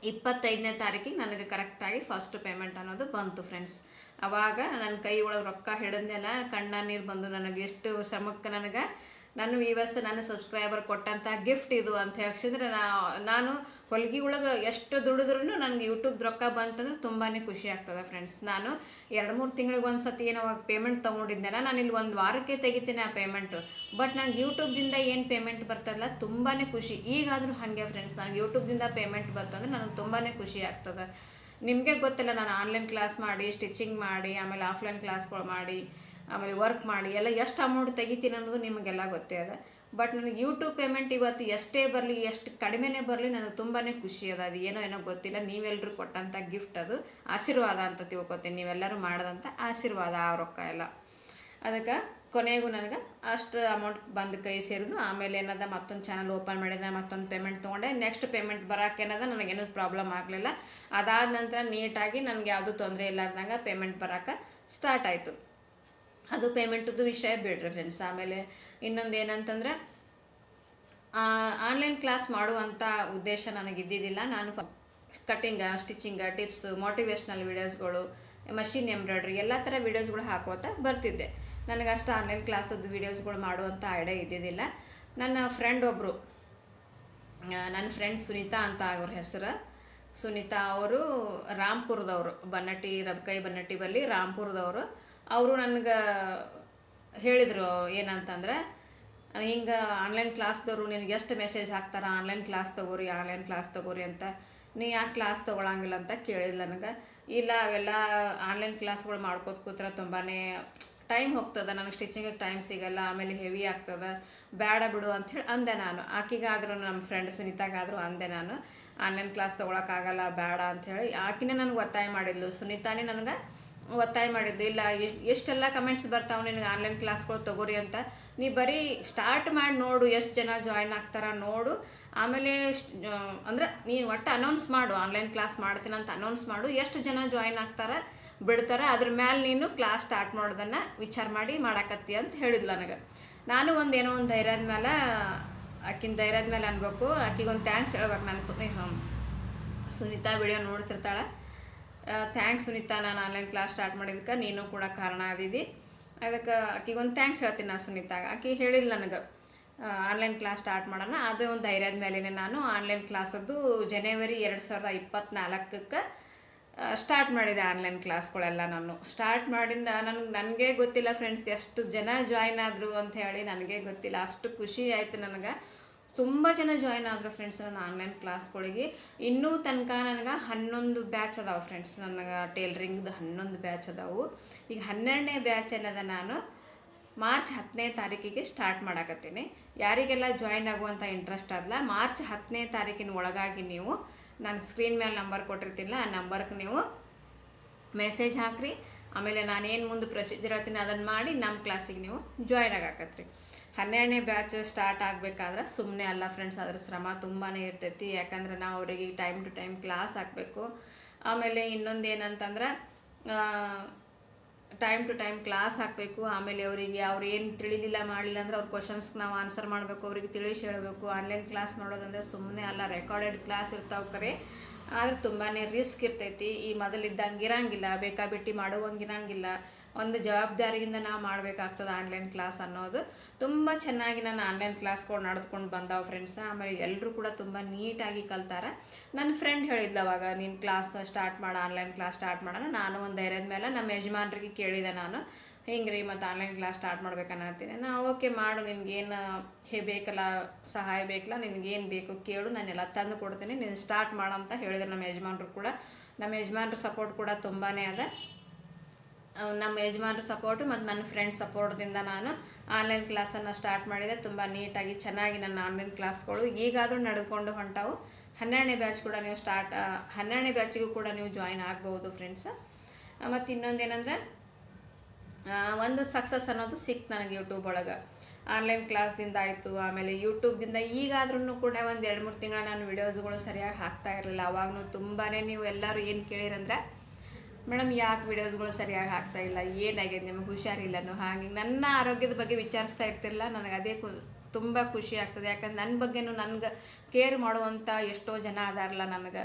ಇಪ್ಪತ್ತೈದನೇ ತಾರೀಕಿಗೆ ನನಗೆ ಕರೆಕ್ಟಾಗಿ ಫಸ್ಟ್ ಪೇಮೆಂಟ್ ಅನ್ನೋದು ಬಂತು ಫ್ರೆಂಡ್ಸ್ ಅವಾಗ ನನ್ನ ಕೈ ಒಳಗೆ ರೊಕ್ಕ ಹಿಡಿದ್ನೆಲ್ಲ ಕಣ್ಣ ನೀರು ಬಂದು ನನಗೆ ಎಷ್ಟು ಶ್ರಮಕ್ಕೆ ನನಗೆ ನನ್ನ ವ್ಯೂವರ್ಸ್ ನನ್ನ ಸಬ್ಸ್ಕ್ರೈಬರ್ ಕೊಟ್ಟಂತಹ ಗಿಫ್ಟ್ ಇದು ಅಂತ ಹೇಳಿಸಿದ್ರೆ ನಾ, ನಾನು ಹೊಲಿಗೆ ಒಳಗೆ ಎಷ್ಟು ದುಡಿದ್ರೂ ನನಗೆ ಯೂಟ್ಯೂಬ್ದು ರೊಕ್ಕ ಬಂತಂದ್ರೆ ತುಂಬಾ ಖುಷಿ ಆಗ್ತದೆ ಫ್ರೆಂಡ್ಸ್ ನಾನು ಎರಡು ಮೂರು ತಿಂಗಳಿಗೆ ಒಂದು ಸತಿ ಏನೋ ಪೇಮೆಂಟ್ ತೊಗೊಂಡಿದ್ದೆ ನಾನು ಇಲ್ಲಿ ಒಂದು ವಾರಕ್ಕೆ ತೆಗಿತೀನಿ ಆ ಪೇಮೆಂಟು ಬಟ್ ನನಗೆ ಯೂಟ್ಯೂಬ್ದಿಂದ ಏನು ಪೇಮೆಂಟ್ ಬರ್ತದಲ್ಲ ತುಂಬಾ ಖುಷಿ. ಈಗಾದರೂ ಹಾಗೆ ಫ್ರೆಂಡ್ಸ್ ನನಗೆ ಯೂಟ್ಯೂಬ್ದಿಂದ ಪೇಮೆಂಟ್ ಬಂತು ಬಂತಂದ್ರೆ ನನಗೆ ತುಂಬಾ ಖುಷಿ ಆಗ್ತದೆ. ನಿಮಗೆ ಗೊತ್ತಿಲ್ಲ, ನಾನು ಆನ್ಲೈನ್ ಕ್ಲಾಸ್ ಮಾಡಿ ಸ್ಟಿಚಿಂಗ್ ಮಾಡಿ, ಆಮೇಲೆ ಆಫ್ಲೈನ್ ಕ್ಲಾಸ್ಗಳು ಮಾಡಿ. ಆಮೇಲೆ ವರ್ಕ್ ಮಾಡಿ ಎಲ್ಲ ಎಷ್ಟು ಅಮೌಂಟ್ ತೆಗಿತೀನಿ ಅನ್ನೋದು ನಿಮಗೆಲ್ಲ ಗೊತ್ತೇ ಅದ. ಬಟ್ ನನಗೆ ಯೂಟ್ಯೂಬ್ ಪೇಮೆಂಟ್ ಇವತ್ತು ಎಷ್ಟೇ ಬರಲಿ, ಎಷ್ಟು ಕಡಿಮೆನೇ ಬರಲಿ ನನಗೆ ತುಂಬಾ ಖುಷಿ ಅದ. ಅದು ಏನೋ ಏನೋ ಗೊತ್ತಿಲ್ಲ. ನೀವೆಲ್ಲರೂ ಕೊಟ್ಟಂಥ ಗಿಫ್ಟ್ ಅದು. ಆಶೀರ್ವಾದ ಅಂತ ತಿಳ್ಕೊತೀನಿ. ನೀವೆಲ್ಲರೂ ಮಾಡಿದಂಥ ಆಶೀರ್ವಾದ, ಆ ರೊಕ್ಕ ಎಲ್ಲ. ಅದಕ್ಕೆ ಕೊನೆಗೂ ನನಗೆ ಅಷ್ಟು ಅಮೌಂಟ್ ಬಂದು ಕೈ ಸೇರಿದು. ಆಮೇಲೆ ಏನದ, ಮತ್ತೊಂದು ಚಾನಲ್ ಓಪನ್ ಮಾಡಿದೆ, ಮತ್ತೊಂದು ಪೇಮೆಂಟ್ ತೊಗೊಂಡೆ. ನೆಕ್ಸ್ಟ್ ಪೇಮೆಂಟ್ ಬರೋಕೆ ಏನದ ನನಗೇನು ಪ್ರಾಬ್ಲಮ್ ಆಗಲಿಲ್ಲ. ಅದಾದ ನಂತರ ನೀಟಾಗಿ ನನಗೆ ಯಾವುದೂ ತೊಂದರೆ ಇಲ್ಲಾರ್ದಂಗೆ ಪೇಮೆಂಟ್ ಬರೋಕೆ ಸ್ಟಾರ್ಟ್ ಆಯಿತು. ಅದು ಪೇಮೆಂಟದ್ದು ವಿಷಯ ಬಿಡ್ರಿ ಫ್ರೆಂಡ್ಸ್ ಆಮೇಲೆ ಇನ್ನೊಂದು ಏನಂತಂದ್ರೆ ಆನ್ಲೈನ್ ಕ್ಲಾಸ್ ಮಾಡುವಂಥ ಉದ್ದೇಶ ನನಗೆ ಇದ್ದಿದ್ದಿಲ್ಲ ನಾನು ಕಟ್ಟಿಂಗ ಸ್ಟಿಚಿಂಗ ಟಿಪ್ಸ್ ಮೋಟಿವೇಶ್ನಲ್ ವೀಡಿಯೋಸ್ಗಳು ಮಷಿನ್ ಎಂಬ್ರಾಯ್ಡ್ರಿ ಎಲ್ಲ ಥರ ವೀಡಿಯೋಸ್ಗಳು ಹಾಕೋತಾ ಬರ್ತಿದ್ದೆ. ನನಗೆ ಅಷ್ಟು ಆನ್ಲೈನ್ ಕ್ಲಾಸದ್ದು ವೀಡಿಯೋಸ್ಗಳು ಮಾಡುವಂಥ ಐಡಿಯಾ ಇದ್ದಿದ್ದಿಲ್ಲ. ನನ್ನ ಫ್ರೆಂಡ್ ಒಬ್ಬರು ನನ್ನ ಫ್ರೆಂಡ್ ಸುನೀತಾ ಅಂತ ಅವ್ರ ಹೆಸರು. ಸುನೀತಾ ಅವರು ರಾಮ್ಪುರದವರು, ಬನ್ನಟ್ಟಿ ರಬ್ಕೈ ಬನ್ನಟ್ಟಿ ಬಲ್ಲಿ ರಾಮ್ಪುರದವರು. ಅವರು ನನಗೆ ಹೇಳಿದರು ಏನಂತಂದ್ರೆ, ಹಿಂಗೆ ಆನ್ಲೈನ್ ಕ್ಲಾಸ್ದವರು ನಿನಗೆ ಎಷ್ಟು ಮೆಸೇಜ್ ಹಾಕ್ತಾರೆ? ಆನ್ಲೈನ್ ಕ್ಲಾಸ್ ತಗೋರಿ ಆನ್ಲೈನ್ ಕ್ಲಾಸ್ ತಗೋರಿ ಅಂತ. ನೀ ಯಾಕೆ ಕ್ಲಾಸ್ ತೊಗೊಳಂಗಿಲ್ಲ ಅಂತ ಕೇಳಿದ್ಲು ನನಗೆ. ಇಲ್ಲ, ಅವೆಲ್ಲ ಆನ್ಲೈನ್ ಕ್ಲಾಸ್ಗಳು ಮಾಡ್ಕೋತ ಕೂತ್ರೆ ತುಂಬಾ ಟೈಮ್ ಹೋಗ್ತದೆ. ನನಗೆ ಸ್ಟಿಚಿಂಗಿಗೆ ಟೈಮ್ ಸಿಗಲ್ಲ, ಆಮೇಲೆ ಹೆವಿ ಆಗ್ತದೆ. ಬೇಡ ಬಿಡು ಅಂಥೇಳಿ ಅಂದೆ ನಾನು. ಆಕಿಗಾದರೂ ನಮ್ಮ ಫ್ರೆಂಡ್ ಸುನೀತಾಗಾದರೂ ಅಂದೆ ನಾನು. ಆನ್ಲೈನ್ ಕ್ಲಾಸ್ ತೊಗೊಳಕ್ಕಾಗಲ್ಲ ಬೇಡ ಅಂಥೇಳಿ ಆಕಿನೇ ನನಗೆ ಒತ್ತಾಯ ಮಾಡಿದ್ಲು. ಸುನೀತಾನೇ ನನಗೆ ಒತ್ತಾಯ ಮಾಡಿದ್ದು, ಇಲ್ಲ ಎಷ್ಟು ಎಷ್ಟೆಲ್ಲ ಕಮೆಂಟ್ಸ್ ಬರ್ತಾವೆ ನಿನಗೆ ಆನ್ಲೈನ್ ಕ್ಲಾಸ್ಗಳು ತಗೋರಿ ಅಂತ. ನೀ ಬರೀ ಸ್ಟಾರ್ಟ್ ಮಾಡಿ ನೋಡು ಎಷ್ಟು ಜನ ಜಾಯ್ನ್ ಆಗ್ತಾರ ನೋಡು. ಆಮೇಲೆ ಅಂದ್ರೆ ನೀನು ಒಟ್ಟು ಅನೌನ್ಸ್ ಮಾಡು ಆನ್ಲೈನ್ ಕ್ಲಾಸ್ ಮಾಡ್ತೀನಿ ಅಂತ ಅನೌನ್ಸ್ ಮಾಡು. ಎಷ್ಟು ಜನ ಜಾಯ್ನ್ ಆಗ್ತಾರ ಬಿಡ್ತಾರೆ, ಅದ್ರ ಮೇಲೆ ನೀನು ಕ್ಲಾಸ್ ಸ್ಟಾರ್ಟ್ ಮಾಡೋದನ್ನು ವಿಚಾರ ಮಾಡಿ ಮಾಡಾಕತ್ತಿ ಅಂತ ಹೇಳಿದ್ಲು ನನಗೆ. ನಾನು ಒಂದು ಏನೋ ಒಂದು ಧೈರ್ಯದ ಮೇಲೆ ಆಕಿನ ಧೈರ್ಯದ ಮೇಲೆ ಅನ್ಬೇಕು. ಆಕಿಗೆ ಒಂದು ಥ್ಯಾಂಕ್ಸ್ ಹೇಳ್ಬೇಕು ನಾನು ಸುಮ್ಮನೆ ಸುನೀತಾ ವಿಡಿಯೋ ನೋಡ್ತಿರ್ತಾಳೆ. ಥ್ಯಾಂಕ್ಸ್ ಸುನೀತಾ, ನಾನು ಆನ್ಲೈನ್ ಕ್ಲಾಸ್ ಸ್ಟಾರ್ಟ್ ಮಾಡಿದ್ದಕ್ಕೆ ನೀನು ಕೂಡ ಕಾರಣ ಆದಿದ್ದಿ ಅದಕ್ಕೆ ಆಕಿಗೆ ಒಂದು ಥ್ಯಾಂಕ್ಸ್ ಹೇಳ್ತೀನಿ ನಾನು ಸುನೀತಾಗ. ಆಕೆ ಹೇಳಿಲ್ಲ ನನಗೆ ಆನ್ಲೈನ್ ಕ್ಲಾಸ್ ಸ್ಟಾರ್ಟ್ ಮಾಡೋಣ. ಅದು ಒಂದು ಧೈರ್ಯದ ಮೇಲೇ ನಾನು ಆನ್ಲೈನ್ ಕ್ಲಾಸದ್ದು ಜನವರಿ ಎರಡು ಸಾವಿರದ ಇಪ್ಪತ್ತ್ನಾಲ್ಕಕ್ಕೆ ಸ್ಟಾರ್ಟ್ ಮಾಡಿದೆ ಆನ್ಲೈನ್ ಕ್ಲಾಸ್ಗಳೆಲ್ಲ ನಾನು. ಸ್ಟಾರ್ಟ್ ಮಾಡಿದ ನನಗೆ ನನಗೆ ಗೊತ್ತಿಲ್ಲ ಫ್ರೆಂಡ್ಸ್ ಎಷ್ಟು ಜನ ಜಾಯ್ನ್ ಆದರು ಅಂತ ಹೇಳಿ ನನಗೆ ಗೊತ್ತಿಲ್ಲ. ಅಷ್ಟು ಖುಷಿ ಆಯಿತು ನನಗೆ. ತುಂಬ ಜನ ಜಾಯ್ನ್ ಆದರು ಫ್ರೆಂಡ್ಸ್ ನನ್ನ ಆನ್ಲೈನ್ ಕ್ಲಾಸ್ಗಳಿಗೆ ಇನ್ನೂ ತನಕ ನನಗೆ ಹನ್ನೊಂದು ಬ್ಯಾಚ್ ಅದಾವೆ ಫ್ರೆಂಡ್ಸ್ ನನಗೆ ಟೇಲ್ರಿಂಗ್ದು ಹನ್ನೊಂದು ಬ್ಯಾಚ್ ಅದಾವು. ಈಗ ಹನ್ನೆರಡನೇ ಬ್ಯಾಚ್ ಏನದ ನಾನು ಮಾರ್ಚ್ ಹತ್ತನೇ ತಾರೀಕಿಗೆ ಸ್ಟಾರ್ಟ್ ಮಾಡಕತ್ತೀನಿ. ಯಾರಿಗೆಲ್ಲ ಜಾಯ್ನ್ ಆಗುವಂಥ ಇಂಟ್ರೆಸ್ಟ್ ಅದಲ್ಲ ಮಾರ್ಚ್ ಹತ್ತನೇ ತಾರೀಕಿನ ಒಳಗಾಗಿ ನೀವು ನಾನು ಸ್ಕ್ರೀನ್ ಮೇಲೆ ನಂಬರ್ ಕೊಟ್ಟಿರ್ತೀನಿಲ್ಲ, ಆ ನಂಬರ್ಗೆ ನೀವು ಮೆಸೇಜ್ ಹಾಕ್ರಿ. ಆಮೇಲೆ ನಾನೇನು ಮುಂದೆ ಪ್ರೊಸೀಜರ್ ಹೇಳ್ತೀನಿ ಅದನ್ನು ಮಾಡಿ ನಮ್ಮ ಕ್ಲಾಸಿಗೆ ನೀವು ಜಾಯ್ನ್ ಆಗಾಕತ್ರಿ. ಹನ್ನೆರಡನೇ ಬ್ಯಾಚ್ ಸ್ಟಾರ್ಟ್ ಆಗಬೇಕಾದ್ರೆ ಸುಮ್ಮನೆ ಅಲ್ಲ ಫ್ರೆಂಡ್ಸ್ ಅದ್ರ ಶ್ರಮ ತುಂಬಾ ಇರ್ತೈತಿ. ಯಾಕಂದ್ರೆ ನಾವು ಅವರಿಗೆ ಟೈಮ್ ಟು ಟೈಮ್ ಕ್ಲಾಸ್ ಹಾಕಬೇಕು. ಆಮೇಲೆ ಇನ್ನೊಂದು ಏನಂತಂದ್ರೆ ಟೈಮ್ ಟು ಟೈಮ್ ಕ್ಲಾಸ್ ಹಾಕಬೇಕು. ಆಮೇಲೆ ಅವರಿಗೆ ಅವ್ರು ಏನು ತಿಳಿಲಿಲ್ಲ ಮಾಡಲಿಲ್ಲ ಅಂದ್ರೆ ಅವ್ರ ಕ್ವಶನ್ಸ್ಗೆ ನಾವು ಆನ್ಸರ್ ಮಾಡಬೇಕು, ಅವ್ರಿಗೆ ತಿಳಿಸಿ ಹೇಳಬೇಕು. ಆನ್ಲೈನ್ ಕ್ಲಾಸ್ ಮಾಡೋದಂದ್ರೆ ಸುಮ್ಮನೆ ಅಲ್ಲ ರೆಕಾರ್ಡೆಡ್ ಕ್ಲಾಸ್ ಇರ್ತಾವೆ ಕರೆ. ಆದರೆ ತುಂಬಾ ರಿಸ್ಕ್ ಇರ್ತೈತಿ. ಈ ಮೊದಲಿದ್ದಂಗೆ ಇರಂಗಿಲ್ಲ, ಬೇಕಾಬಿಟ್ಟಿ ಮಾಡುವಂಗಿರಂಗಿಲ್ಲ ಒಂದು ಜವಾಬ್ದಾರಿಯಿಂದ ನಾವು ಮಾಡಬೇಕಾಗ್ತದೆ ಆನ್ಲೈನ್ ಕ್ಲಾಸ್ ಅನ್ನೋದು. ತುಂಬ ಚೆನ್ನಾಗಿ ನಾನು ಆನ್ಲೈನ್ ಕ್ಲಾಸ್ಗಳು ನಡೆದುಕೊಂಡು ಬಂದಾವ ಫ್ರೆಂಡ್ಸ್ ಆಮೇಲೆ ಎಲ್ಲರೂ ಕೂಡ ತುಂಬ ನೀಟಾಗಿ ಕಲ್ತಾರೆ. ನನ್ನ ಫ್ರೆಂಡ್ ಹೇಳಿದ್ಲು ಅವಾಗ, ನೀನು ಕ್ಲಾಸ್ ಸ್ಟಾರ್ಟ್ ಮಾಡು ಆನ್ಲೈನ್ ಕ್ಲಾಸ್ ಸ್ಟಾರ್ಟ್ ಮಾಡೋಣ. ನಾನು ಒಂದು ಧೈರ್ಯದ ಮೇಲೆ ನಮ್ಮ ಯಜಮಾನ್ರಿಗೆ ಕೇಳಿದೆ ನಾನು. ಹಿಂಗೆ ರೀ ಮತ್ತು ಆನ್ಲೈನ್ ಕ್ಲಾಸ್ ಸ್ಟಾರ್ಟ್ ಮಾಡ್ಬೇಕನ್ನತ್ತೀನಿ ನಾ, ಓಕೆ ಮಾಡು ನಿನಗೇನು ಹೇ ಬೇಕಲ್ಲ, ಸಹಾಯ ಬೇಕಲ್ಲ ನಿನಗೇನು ಬೇಕು ಕೇಳು, ನಾನು ಎಲ್ಲ ತಂದು ಕೊಡ್ತೀನಿ. ನೀನು ಸ್ಟಾರ್ಟ್ ಮಾಡು ಅಂತ ಹೇಳಿದ್ರು ನಮ್ಮ ಯಜಮಾನ್ರು ಕೂಡ. ನಮ್ಮ ಯಜಮಾನ್ರ ಸಪೋರ್ಟ್ ಕೂಡ ತುಂಬಾ ಅದ. ನಮ್ಮ ಯಜಮಾನ್ರ ಸಪೋರ್ಟು ಮತ್ತು ನನ್ನ ಫ್ರೆಂಡ್ ಸಪೋರ್ಟ್ದಿಂದ ನಾನು ಆನ್ಲೈನ್ ಕ್ಲಾಸನ್ನು ಸ್ಟಾರ್ಟ್ ಮಾಡಿದೆ. ತುಂಬ ನೀಟಾಗಿ ಚೆನ್ನಾಗಿ ನನ್ನ ಆನ್ಲೈನ್ ಕ್ಲಾಸ್ಗಳು ಈಗಾದರೂ ನಡೆದುಕೊಂಡು ಹೊಂಟವು. ಹನ್ನೆರಡನೇ ಬ್ಯಾಚ್ ಕೂಡ ನೀವು ಸ್ಟಾರ್ಟ್ ಹನ್ನೆರಡನೇ ಬ್ಯಾಚಿಗೂ ಕೂಡ ನೀವು ಜಾಯಿನ್ ಆಗ್ಬೋದು ಫ್ರೆಂಡ್ಸ್ ಮತ್ತು ಇನ್ನೊಂದು ಏನಂದರೆ ಒಂದು ಸಕ್ಸಸ್ ಅನ್ನೋದು ಸಿಕ್ತು ನನಗೆ ಯೂಟ್ಯೂಬ್ ಒಳಗೆ. ಆನ್ಲೈನ್ ಕ್ಲಾಸ್ದಿಂದ ಆಯಿತು, ಆಮೇಲೆ ಯೂಟ್ಯೂಬ್ದಿಂದ ಈಗಾದ್ರೂ ಕೂಡ ಒಂದು ಎರಡು ಮೂರು ತಿಂಗಳ ನಾನು ವೀಡಿಯೋಸ್ಗಳು ಸರಿಯಾಗಿ ಹಾಕ್ತಾ ಇರಲಿಲ್ಲ. ಅವಾಗೂ ತುಂಬಾ ನೀವು ಎಲ್ಲರೂ ಏನು ಕೇಳಿರಂದ್ರೆ ಮೇಡಮ್, ಯಾಕೆ ವಿಡಿಯೋಸ್ಗಳು ಸರಿಯಾಗಿ ಹಾಕ್ತಾ ಇಲ್ಲ? ಏನಾಗಿದೆ? ನಿಮಗೆ ಹುಷಾರಿಲ್ಲನೋ ಹಾಗೆ. ನನ್ನ ಆರೋಗ್ಯದ ಬಗ್ಗೆ ವಿಚಾರಿಸ್ತಾ ಇರ್ತಿರಲ್ಲ, ನನಗೆ ಅದೇ ಕು, ತುಂಬ ಖುಷಿ ಆಗ್ತದೆ. ಯಾಕಂದ್ರೆ ನನ್ನ ಬಗ್ಗೆನೂ ನನ್ಗೆ ಕೇರ್ ಮಾಡುವಂಥ ಎಷ್ಟೋ ಜನ ಅದಾರಲ್ಲ ನನಗೆ.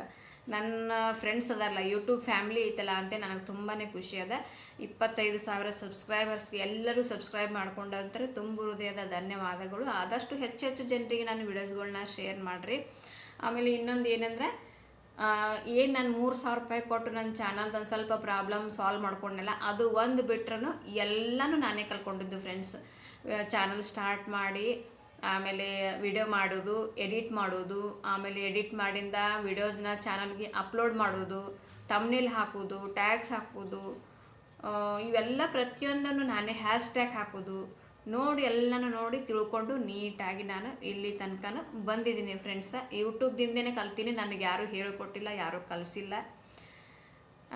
ನನ್ನ ಫ್ರೆಂಡ್ಸ್ ಅದಾರಲ್ಲ ಯೂಟ್ಯೂಬ್ ಫ್ಯಾಮಿಲಿ ಐತಲ್ಲ ಅಂತ, ನನಗೆ ತುಂಬಾ ಖುಷಿ ಅದ. ಇಪ್ಪತ್ತೈದು ಸಾವಿರ ಸಬ್ಸ್ಕ್ರೈಬರ್ಸ್ಗೆ ಎಲ್ಲರೂ ಸಬ್ಸ್ಕ್ರೈಬ್ ಮಾಡ್ಕೊಂಡಂತಾರೆ ತುಂಬ ಹೃದಯದ ಧನ್ಯವಾದಗಳು. ಆದಷ್ಟು ಹೆಚ್ಚು ಹೆಚ್ಚು ಜನರಿಗೆ ನಾನು ವಿಡಿಯೋಸ್ಗಳನ್ನ ಶೇರ್ ಮಾಡಿರಿ. ಆಮೇಲೆ ಇನ್ನೊಂದು ಏನಂದರೆ ಏನು ನಾನು ಮೂರು ಸಾವಿರ ರೂಪಾಯಿ ಕೊಟ್ಟು ನನ್ನ ಚಾನಲ್ದು ಒಂದು ಸ್ವಲ್ಪ ಪ್ರಾಬ್ಲಮ್ ಸಾಲ್ವ್ ಮಾಡ್ಕೊಂಡಲ್ಲ, ಅದು ಒಂದು ಬಿಟ್ರೂ ಎಲ್ಲನೂ ನಾನೇ ಕಲ್ಕೊಂಡಿದ್ದು ಫ್ರೆಂಡ್ಸ್ ಚಾನಲ್ ಸ್ಟಾರ್ಟ್ ಮಾಡಿ, ಆಮೇಲೆ ವಿಡಿಯೋ ಮಾಡೋದು ಎಡಿಟ್ ಮಾಡೋದು, ಆಮೇಲೆ ಎಡಿಟ್ ಮಾಡಿಂದ ವಿಡಿಯೋಸ್ನ ಚಾನಲ್ಗೆ ಅಪ್ಲೋಡ್ ಮಾಡೋದು ತಮ್ನಿಲ್ ಹಾಕೋದು ಟ್ಯಾಗ್ಸ್ ಹಾಕೋದು ಇವೆಲ್ಲ ಪ್ರತಿಯೊಂದನ್ನು ನಾನೇ ಹ್ಯಾಶ್ಟ್ಯಾಗ್ ಹಾಕೋದು. ನೋಡಿ ಎಲ್ಲನೂ ನೋಡಿ ತಿಳ್ಕೊಂಡು ನೀಟಾಗಿ ನಾನು ಇಲ್ಲಿ ತನಕ ಬಂದಿದ್ದೀನಿ ಫ್ರೆಂಡ್ಸ ಯೂಟ್ಯೂಬ್ದಿಂದನೇ ಕಲ್ತೀನಿ. ನನಗೆ ಯಾರೂ ಹೇಳಿಕೊಟ್ಟಿಲ್ಲ, ಯಾರೂ ಕಲಿಸಿಲ್ಲ.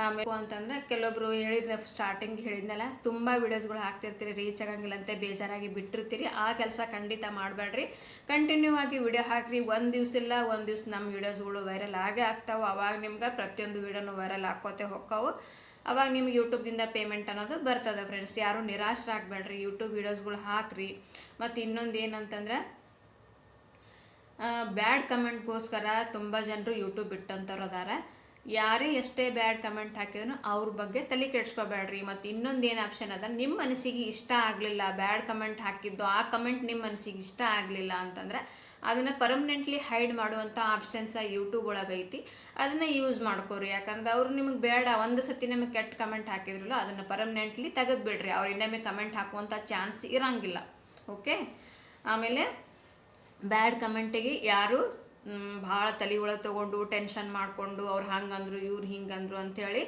ಆಮೇಲೆ ಅಂತಂದ್ರೆ ಕೆಲವೊಬ್ರು ಹೇಳಿದ ಸ್ಟಾರ್ಟಿಂಗ್ ಹೇಳಿದ್ನಲ್ಲ, ತುಂಬ ವೀಡಿಯೋಸ್ಗಳು ಹಾಕ್ತಿರ್ತೀರಿ ರೀಚ್ ಆಗಂಗಿಲ್ಲ ಅಂತ ಬೇಜಾರಾಗಿ ಬಿಟ್ಟಿರ್ತೀರಿ. ಆ ಕೆಲಸ ಖಂಡಿತ ಮಾಡಬೇಡ್ರಿ. ಕಂಟಿನ್ಯೂ ಆಗಿ ವಿಡಿಯೋ ಹಾಕ್ರಿ. ಒಂದು ದಿವ್ಸ ಇಲ್ಲ, ಒಂದು ದಿವ್ಸ ನಮ್ಮ ವೀಡಿಯೋಸ್ಗಳು ವೈರಲ್ ಆಗೇ ಆಗ್ತಾವೆ. ಅವಾಗ ನಿಮ್ಗೆ ಪ್ರತಿಯೊಂದು ವೀಡಿಯೋನು ವೈರಲ್ ಹಾಕೋತೆ ಹೋಗ್ತಾವೆ. ಅವಾಗ ನಿಮ್ಗೆ ಯೂಟ್ಯೂಬ್ದಿಂದ ಪೇಮೆಂಟ್ ಅನ್ನೋದು ಬರ್ತದೆ ಫ್ರೆಂಡ್ಸ್ ಯಾರೂ ನಿರಾಶರಾಗಬೇಡ್ರಿ. ಯೂಟ್ಯೂಬ್ ವೀಡಿಯೋಸ್ಗಳು ಹಾಕ್ರಿ. ಮತ್ತು ಇನ್ನೊಂದು ಏನಂತಂದ್ರೆ ಬ್ಯಾಡ್ ಕಮೆಂಟ್ಗೋಸ್ಕರ ತುಂಬ ಜನರು ಯೂಟ್ಯೂಬ್ ಬಿಟ್ಟಂಥವ್ರು ಅದಾರ. ಯಾರೇ ಎಷ್ಟೇ ಬ್ಯಾಡ್ ಕಮೆಂಟ್ ಹಾಕಿದ್ರು ಅವ್ರ ಬಗ್ಗೆ ತಲೆ ಕೆಡ್ಸ್ಕೊಬೇಡ್ರಿ. ಮತ್ತು ಇನ್ನೊಂದು ಏನು ಆಪ್ಷನ್ ಅದ ನಿಮ್ಮ ಮನಸ್ಸಿಗೆ ಇಷ್ಟ ಆಗಲಿಲ್ಲ ಬ್ಯಾಡ್ ಕಮೆಂಟ್ ಹಾಕಿದ್ದು ಆ ಕಮೆಂಟ್ ನಿಮ್ಮ ಮನಸ್ಸಿಗೆ ಇಷ್ಟ ಆಗಲಿಲ್ಲ ಅಂತಂದ್ರೆ ಅದನ್ನು ಪರ್ಮನೆಂಟ್ಲಿ ಹೈಡ್ ಮಾಡುವಂಥ ಆಪ್ಷನ್ಸ ಯೂಟ್ಯೂಬ್ ಒಳಗೆ ಐತಿ. ಅದನ್ನು ಯೂಸ್ ಮಾಡ್ಕೋರಿ. ಯಾಕಂದ್ರೆ ಅವ್ರು ನಿಮಗೆ ಬೇಡ, ಒಂದು ಸತಿ ನಿಮಗೆ ಕೆಟ್ಟ ಕಮೆಂಟ್ ಹಾಕಿದ್ರಲ್ಲ, ಅದನ್ನು ಪರ್ಮನೆಂಟ್ಲಿ ತೆಗೆದುಬಿಡ್ರಿ ಅವ್ರು ಇನ್ನೊಮ್ಮೆ ಕಮೆಂಟ್ ಹಾಕುವಂಥ ಚಾನ್ಸ್ ಇರೋಂಗಿಲ್ಲ. ಓಕೆ ಆಮೇಲೆ ಬ್ಯಾಡ್ ಕಮೆಂಟಿಗೆ ಯಾರು ಭಾಳ ತಲೆ ಒಳಗೆ ತೊಗೊಂಡು ಟೆನ್ಷನ್ ಮಾಡಿಕೊಂಡು, ಅವ್ರು ಹಂಗಂದ್ರು, ಇವ್ರು ಹಿಂಗಂದ್ರು ಅಂಥೇಳಿ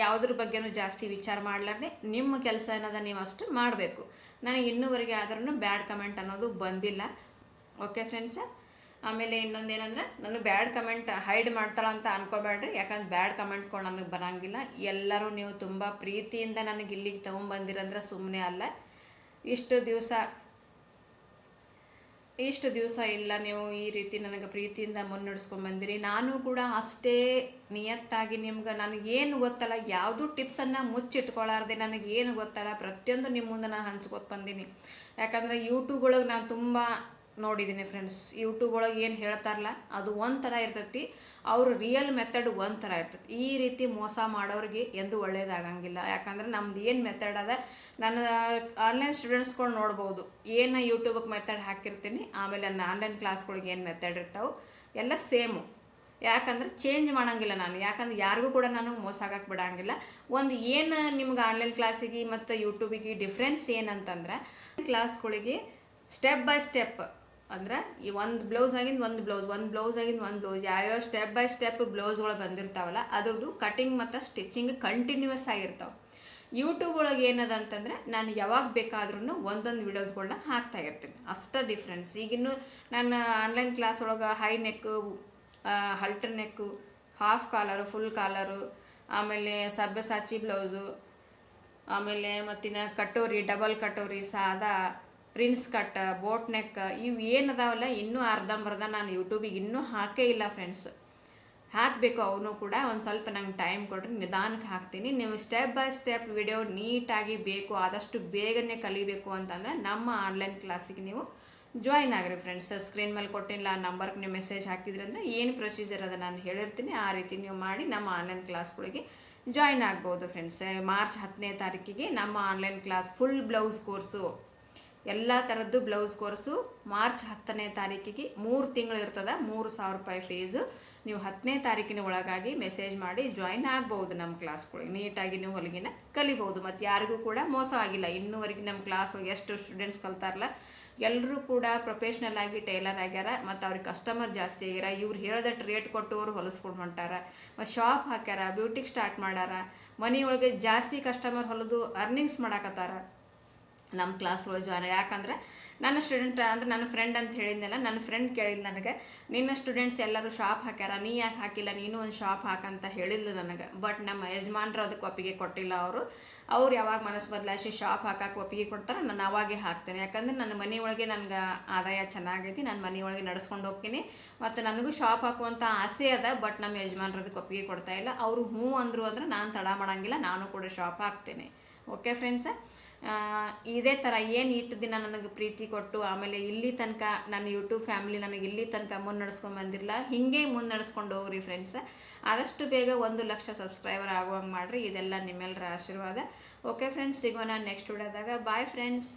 ಯಾವುದ್ರ ಬಗ್ಗೆನೂ ಜಾಸ್ತಿ ವಿಚಾರ ಮಾಡಲಾರ್ದೆ, ನಿಮ್ಮ ಕೆಲಸ ಏನದ ನೀವು ಅಷ್ಟು ಮಾಡಬೇಕು. ನನಗೆ ಇನ್ನೂವರೆಗೆ ಆದ್ರೂ ಬ್ಯಾಡ್ ಕಮೆಂಟ್ ಅನ್ನೋದು ಬಂದಿಲ್ಲ. ಓಕೆ ಫ್ರೆಂಡ್ಸ್ ಆಮೇಲೆ ಇನ್ನೊಂದು ಏನಂದ್ರೆ ನಾನು ಬ್ಯಾಡ್ ಕಮೆಂಟ್ ಹೈಡ್ ಮಾಡ್ತಾಳ ಅಂತ ಅನ್ಕೋಬೇಡ್ರಿ. ಯಾಕಂದ್ರೆ ಬ್ಯಾಡ್ ಕಮೆಂಟ್ಗಳು ನನಗೆ ಬರೋಂಗಿಲ್ಲ. ಎಲ್ಲರೂ ನೀವು ತುಂಬ ಪ್ರೀತಿಯಿಂದ ನನಗೆ ಇಲ್ಲಿಗೆ ತೊಗೊಂಬಂದಿರಂದ್ರೆ ಸುಮ್ಮನೆ ಅಲ್ಲ. ಇಷ್ಟು ದಿವಸ ಇಷ್ಟು ದಿವಸ ಇಲ್ಲ. ನೀವು ಈ ರೀತಿ ನನಗೆ ಪ್ರೀತಿಯಿಂದ ಮುನ್ನಡೆಸ್ಕೊಂಡು ಬಂದಿರಿ ನಾನು ಕೂಡ ಅಷ್ಟೇ ನಿಯತ್ತಾಗಿ ನಿಮ್ಗೆ ನನಗೇನು ಗೊತ್ತಲ್ಲ. ಯಾವುದೂ ಟಿಪ್ಸನ್ನು ಮುಚ್ಚಿಟ್ಕೊಳ್ಳಾರ್ದೆ ನನಗೇನು ಗೊತ್ತಲ್ಲ. ಪ್ರತಿಯೊಂದು ನಿಮ್ಮ ಮುಂದೆ ನಾನು ಹಂಚ್ಕೊತ ಬಂದೀನಿ. ಯಾಕಂದರೆ ಯೂಟ್ಯೂಬ್ ಒಳಗೆ ನಾನು ತುಂಬ ನೋಡಿದ್ದೀನಿ ಫ್ರೆಂಡ್ಸ್ ಯೂಟ್ಯೂಬ್ ಒಳಗೆ ಏನು ಹೇಳ್ತಾರಲ್ಲ, ಅದು ಒಂಥರ ಇರ್ತೈತಿ. ಅವ್ರ ರಿಯಲ್ ಮೆಥಡ್ ಒಂಥರ ಇರ್ತೈತಿ. ಈ ರೀತಿ ಮೋಸ ಮಾಡೋರಿಗೆ ಎಂದು ಒಳ್ಳೇದಾಗಂಗಿಲ್ಲ. ಯಾಕಂದ್ರೆ ನಮ್ದು ಏನು ಮೆಥಡ್ ಅದ, ನನ್ನ ಆನ್ಲೈನ್ ಸ್ಟೂಡೆಂಟ್ಸ್ಗಳು ನೋಡ್ಬೋದು. ಏನು ಯೂಟ್ಯೂಬಕ್ಕೆ ಮೆಥಡ್ ಹಾಕಿರ್ತೀನಿ, ಆಮೇಲೆ ನನ್ನ ಆನ್ಲೈನ್ ಕ್ಲಾಸ್ಗಳಿಗೆ ಏನು ಮೆಥಡ್ ಇರ್ತಾವೆ, ಎಲ್ಲ ಸೇಮು ಯಾಕಂದ್ರೆ ಚೇಂಜ್ ಮಾಡಂಗಿಲ್ಲ ನಾನು. ಯಾಕಂದ್ರೆ ಯಾರಿಗೂ ಕೂಡ ನಾನು ಮೋಸ ಆಗಕ್ಕೆ ಬಿಡೋಂಗಿಲ್ಲ. ಒಂದು ಏನು ನಿಮ್ಗೆ ಆನ್ಲೈನ್ ಕ್ಲಾಸಿಗೆ ಮತ್ತು ಯೂಟ್ಯೂಬಿಗೆ ಡಿಫ್ರೆನ್ಸ್ ಏನಂತಂದ್ರೆ ಕ್ಲಾಸ್ಗಳಿಗೆ ಸ್ಟೆಪ್ ಬೈ ಸ್ಟೆಪ್ ಅಂದ್ರೆ ಈ ಒಂದು ಬ್ಲೌಸ್ ಆಗಿಂದ ಒಂದು ಬ್ಲೌಸ್ ಒಂದು ಬ್ಲೌಸ್ ಆಗಿಂದ ಒಂದು ಬ್ಲೌಸ್ ಯಾವ್ಯಾವ ಸ್ಟೆಪ್ ಬೈ ಸ್ಟೆಪ್ ಬ್ಲೌಸ್ಗಳು ಬಂದಿರ್ತಾವಲ್ಲ, ಅದ್ರದ್ದು ಕಟಿಂಗ್ ಮತ್ತು ಸ್ಟಿಚಿಂಗ್ ಕಂಟಿನ್ಯೂಸ್ ಆಗಿರ್ತಾವೆ ಯೂಟ್ಯೂಬ್ ಒಳಗೆ ಏನದ ಅಂತಂದರೆ ನಾನು ಯಾವಾಗ ಬೇಕಾದ್ರೂ ಒಂದೊಂದು ವೀಡಿಯೋಸ್ಗಳನ್ನ ಹಾಕ್ತಾ ಇರ್ತೀನಿ. ಅಷ್ಟೇ ಡಿಫ್ರೆನ್ಸ್ ಈಗಿನ್ನು ನಾನು ಆನ್ಲೈನ್ ಕ್ಲಾಸ್ ಒಳಗೆ high neck halter neck half collar full collar ಆಮೇಲೆ ಸಬ್ಬಸಾಚಿ ಬ್ಲೌಸು ಆಮೇಲೆ ಮತ್ತಿನ ಕಟೋರಿ ಡಬಲ್ ಕಟೋರಿ, ಸಾದಾ ಪ್ರಿನ್ಸ್ ಕಟ್ ಬೋಟ್ ನೆಕ್ ಇವು ಏನದಾವಲ್ಲ ಇನ್ನೂ ಅರ್ಧಂಬರ್ಧ ನಾನು ಯೂಟ್ಯೂಬಿಗೆ ಇನ್ನೂ ಹಾಕೇ ಇಲ್ಲ ಫ್ರೆಂಡ್ಸ್ ಹಾಕಬೇಕು ಅವನು ಕೂಡ, ಒಂದು ಸ್ವಲ್ಪ ನಂಗೆ ಟೈಮ್ ಕೊಡ್ರಿ ನಿಧಾನಕ್ಕೆ ಹಾಕ್ತೀನಿ. ನೀವು ಸ್ಟೆಪ್ ಬೈ ಸ್ಟೆಪ್ ವಿಡಿಯೋ ನೀಟಾಗಿ ಬೇಕು, ಆದಷ್ಟು ಬೇಗನೆ ಕಲಿಬೇಕು ಅಂತಂದರೆ ನಮ್ಮ ಆನ್ಲೈನ್ ಕ್ಲಾಸಿಗೆ ನೀವು ಜಾಯ್ನ್ ಆಗಿರಿ ಫ್ರೆಂಡ್ಸ್ ಸ್ಕ್ರೀನ್ ಮೇಲೆ ಕೊಟ್ಟಿಲ್ಲ ಆ ನಂಬರ್ಗೆ ನೀವು ಮೆಸೇಜ್ ಹಾಕಿದ್ರಿ ಅಂದರೆ ಏನು ಪ್ರೊಸೀಜರ್ ಅದ ನಾನು ಹೇಳಿರ್ತೀನಿ, ಆ ರೀತಿ ನೀವು ಮಾಡಿ ನಮ್ಮ ಆನ್ಲೈನ್ ಕ್ಲಾಸ್ಗಳಿಗೆ ಜಾಯ್ನ್ ಆಗ್ಬೋದು ಫ್ರೆಂಡ್ಸ್ ಮಾರ್ಚ್ ಹತ್ತನೇ ತಾರೀಕಿಗೆ ನಮ್ಮ online class full blouse course ಎಲ್ಲ ಥರದ್ದು ಬ್ಲೌಸ್ ಕೋರ್ಸು ಮಾರ್ಚ್ ಹತ್ತನೇ ತಾರೀಕಿಗೆ ಮೂರು ತಿಂಗಳು ಇರ್ತದೆ, ಮೂರು ಸಾವಿರ ರೂಪಾಯಿ ಫೀಸು ನೀವು ಹತ್ತನೇ ತಾರೀಕಿನ ಒಳಗಾಗಿ ಮೆಸೇಜ್ ಮಾಡಿ ಜಾಯಿನ್ ಆಗ್ಬೋದು ನಮ್ಮ ಕ್ಲಾಸ್ಗಳಿಗೆ ನೀಟಾಗಿ ನೀವು ಹೊಲಿಗೆನ ಕಲಿಬೋದು ಮತ್ತು ಯಾರಿಗೂ ಕೂಡ ಮೋಸ ಆಗಿಲ್ಲ. ಇನ್ನೂವರೆಗೆ ನಮ್ಮ ಕ್ಲಾಸ್ ಒಳಗೆ ಎಷ್ಟು ಸ್ಟೂಡೆಂಟ್ಸ್ ಕಲ್ತಾರಲ್ಲ ಎಲ್ಲರೂ ಕೂಡ ಪ್ರೊಫೆಷ್ನಲ್ ಆಗಿ ಟೈಲರ್ ಆಗ್ಯಾರ. ಮತ್ತು ಅವ್ರಿಗೆ ಕಸ್ಟಮರ್ ಜಾಸ್ತಿ ಆಗ್ಯಾರ ಇವ್ರು ಹೇಳ್ದಟ್ಟು ರೇಟ್ ಕೊಟ್ಟು ಅವ್ರು ಹೊಲಿಸ್ಕೊಂಡು ಹೊಂಟಾರ. ಮತ್ತು ಶಾಪ್ ಹಾಕ್ಯಾರ ಬ್ಯೂಟಿಗೆ ಸ್ಟಾರ್ಟ್ ಮಾಡ್ಯಾರ. ಮನೆಯೊಳಗೆ ಜಾಸ್ತಿ ಕಸ್ಟಮರ್ ಹೊಲಿದು ಅರ್ನಿಂಗ್ಸ್ ಮಾಡಾಕತ್ತಾರ. ನಮ್ಮ ಕ್ಲಾಸ್ ಒಳಗೆ ಜಾಯ್ನ್ ಯಾಕಂದ್ರೆ ನನ್ನ ಸ್ಟೂಡೆಂಟ್ ಅಂದ್ರೆ ನನ್ನ ಫ್ರೆಂಡ್ ಅಂತ ಹೇಳಿದ್ನಲ್ಲ, ನನ್ನ ಫ್ರೆಂಡ್ ಕೇಳಿದ್ ನನಗೆ, ನಿನ್ನ ಸ್ಟೂಡೆಂಟ್ಸ್ ಎಲ್ಲರೂ ಶಾಪ್ ಹಾಕ್ಯಾರ? ನೀ ಯಾಕೆ ಹಾಕಿಲ್ಲ? ನೀನು ಒಂದು ಶಾಪ್ ಹಾಕಂತ ಹೇಳಿದ್ಲು ನನಗೆ. ಬಟ್ ನಮ್ಮ ಯಜಮಾನ್ರು ಅದಕ್ಕೆ ಒಪ್ಪಿಗೆ ಕೊಟ್ಟಿಲ್ಲ ಅವರು. ಅವ್ರು ಯಾವಾಗ ಮನಸ್ಸು ಬದಲಾಯಿಸಿ ಶಾಪ್ ಹಾಕಕ್ಕೆ ಒಪ್ಪಿಗೆ ಕೊಡ್ತಾರೆ, ನಾನು ಅವಾಗೆ ಹಾಕ್ತೇನೆ. ಯಾಕಂದ್ರೆ ನನ್ನ ಮನೆಯೊಳಗೆ ನನಗೆ ಆದಾಯ ಚೆನ್ನಾಗೈತಿ ನನ್ನ ಮನೆಯೊಳಗೆ ನಡೆಸ್ಕೊಂಡು ಹೋಗ್ತೀನಿ. ಮತ್ತು ನನಗೂ ಶಾಪ್ ಹಾಕುವಂಥ ಆಸೆ ಅದ ಬಟ್ ನಮ್ಮ ಯಜಮಾನ್ರು ಅದಕ್ಕೆ ಒಪ್ಪಿಗೆ ಕೊಡ್ತಾ ಇಲ್ಲ. ಅವರು ಹ್ಞೂ ಅಂದರು ಅಂದ್ರೆ ನಾನು ತಡ ಮಾಡಂಗಿಲ್ಲ, ನಾನು ಕೂಡ ಶಾಪ್ ಹಾಕ್ತೇನೆ. ಓಕೆ ಫ್ರೆಂಡ್ಸ ಇದೇ ಥರ ಏನು ಇಷ್ಟು ದಿನ ನನಗೆ ಪ್ರೀತಿ ಕೊಟ್ಟು, ಆಮೇಲೆ ಇಲ್ಲಿ ತನಕ ನನ್ನ ಯೂಟ್ಯೂಬ್ ಫ್ಯಾಮಿಲಿ ನನಗೆ ಇಲ್ಲಿ ತನಕ ಮುನ್ನಡೆಸ್ಕೊಂಡು ಬಂದಿರಲ್ಲ ಹಿಂಗೆ ಮುನ್ನಡೆಸ್ಕೊಂಡು ಹೋಗ್ರಿ ಫ್ರೆಂಡ್ಸ್ ಆದಷ್ಟು ಬೇಗ ಒಂದು ಲಕ್ಷ ಸಬ್ಸ್ಕ್ರೈಬರ್ ಆಗುವಂಗೆ ಮಾಡಿರಿ, ಇದೆಲ್ಲ ನಿಮ್ಮೆಲ್ಲರ ಆಶೀರ್ವಾದ. ಓಕೆ ಫ್ರೆಂಡ್ಸ್ ಸಿಗೋಣ ನೆಕ್ಸ್ಟ್ ವಿಡಿಯೋದಾಗ ಬಾಯ್ ಫ್ರೆಂಡ್ಸ್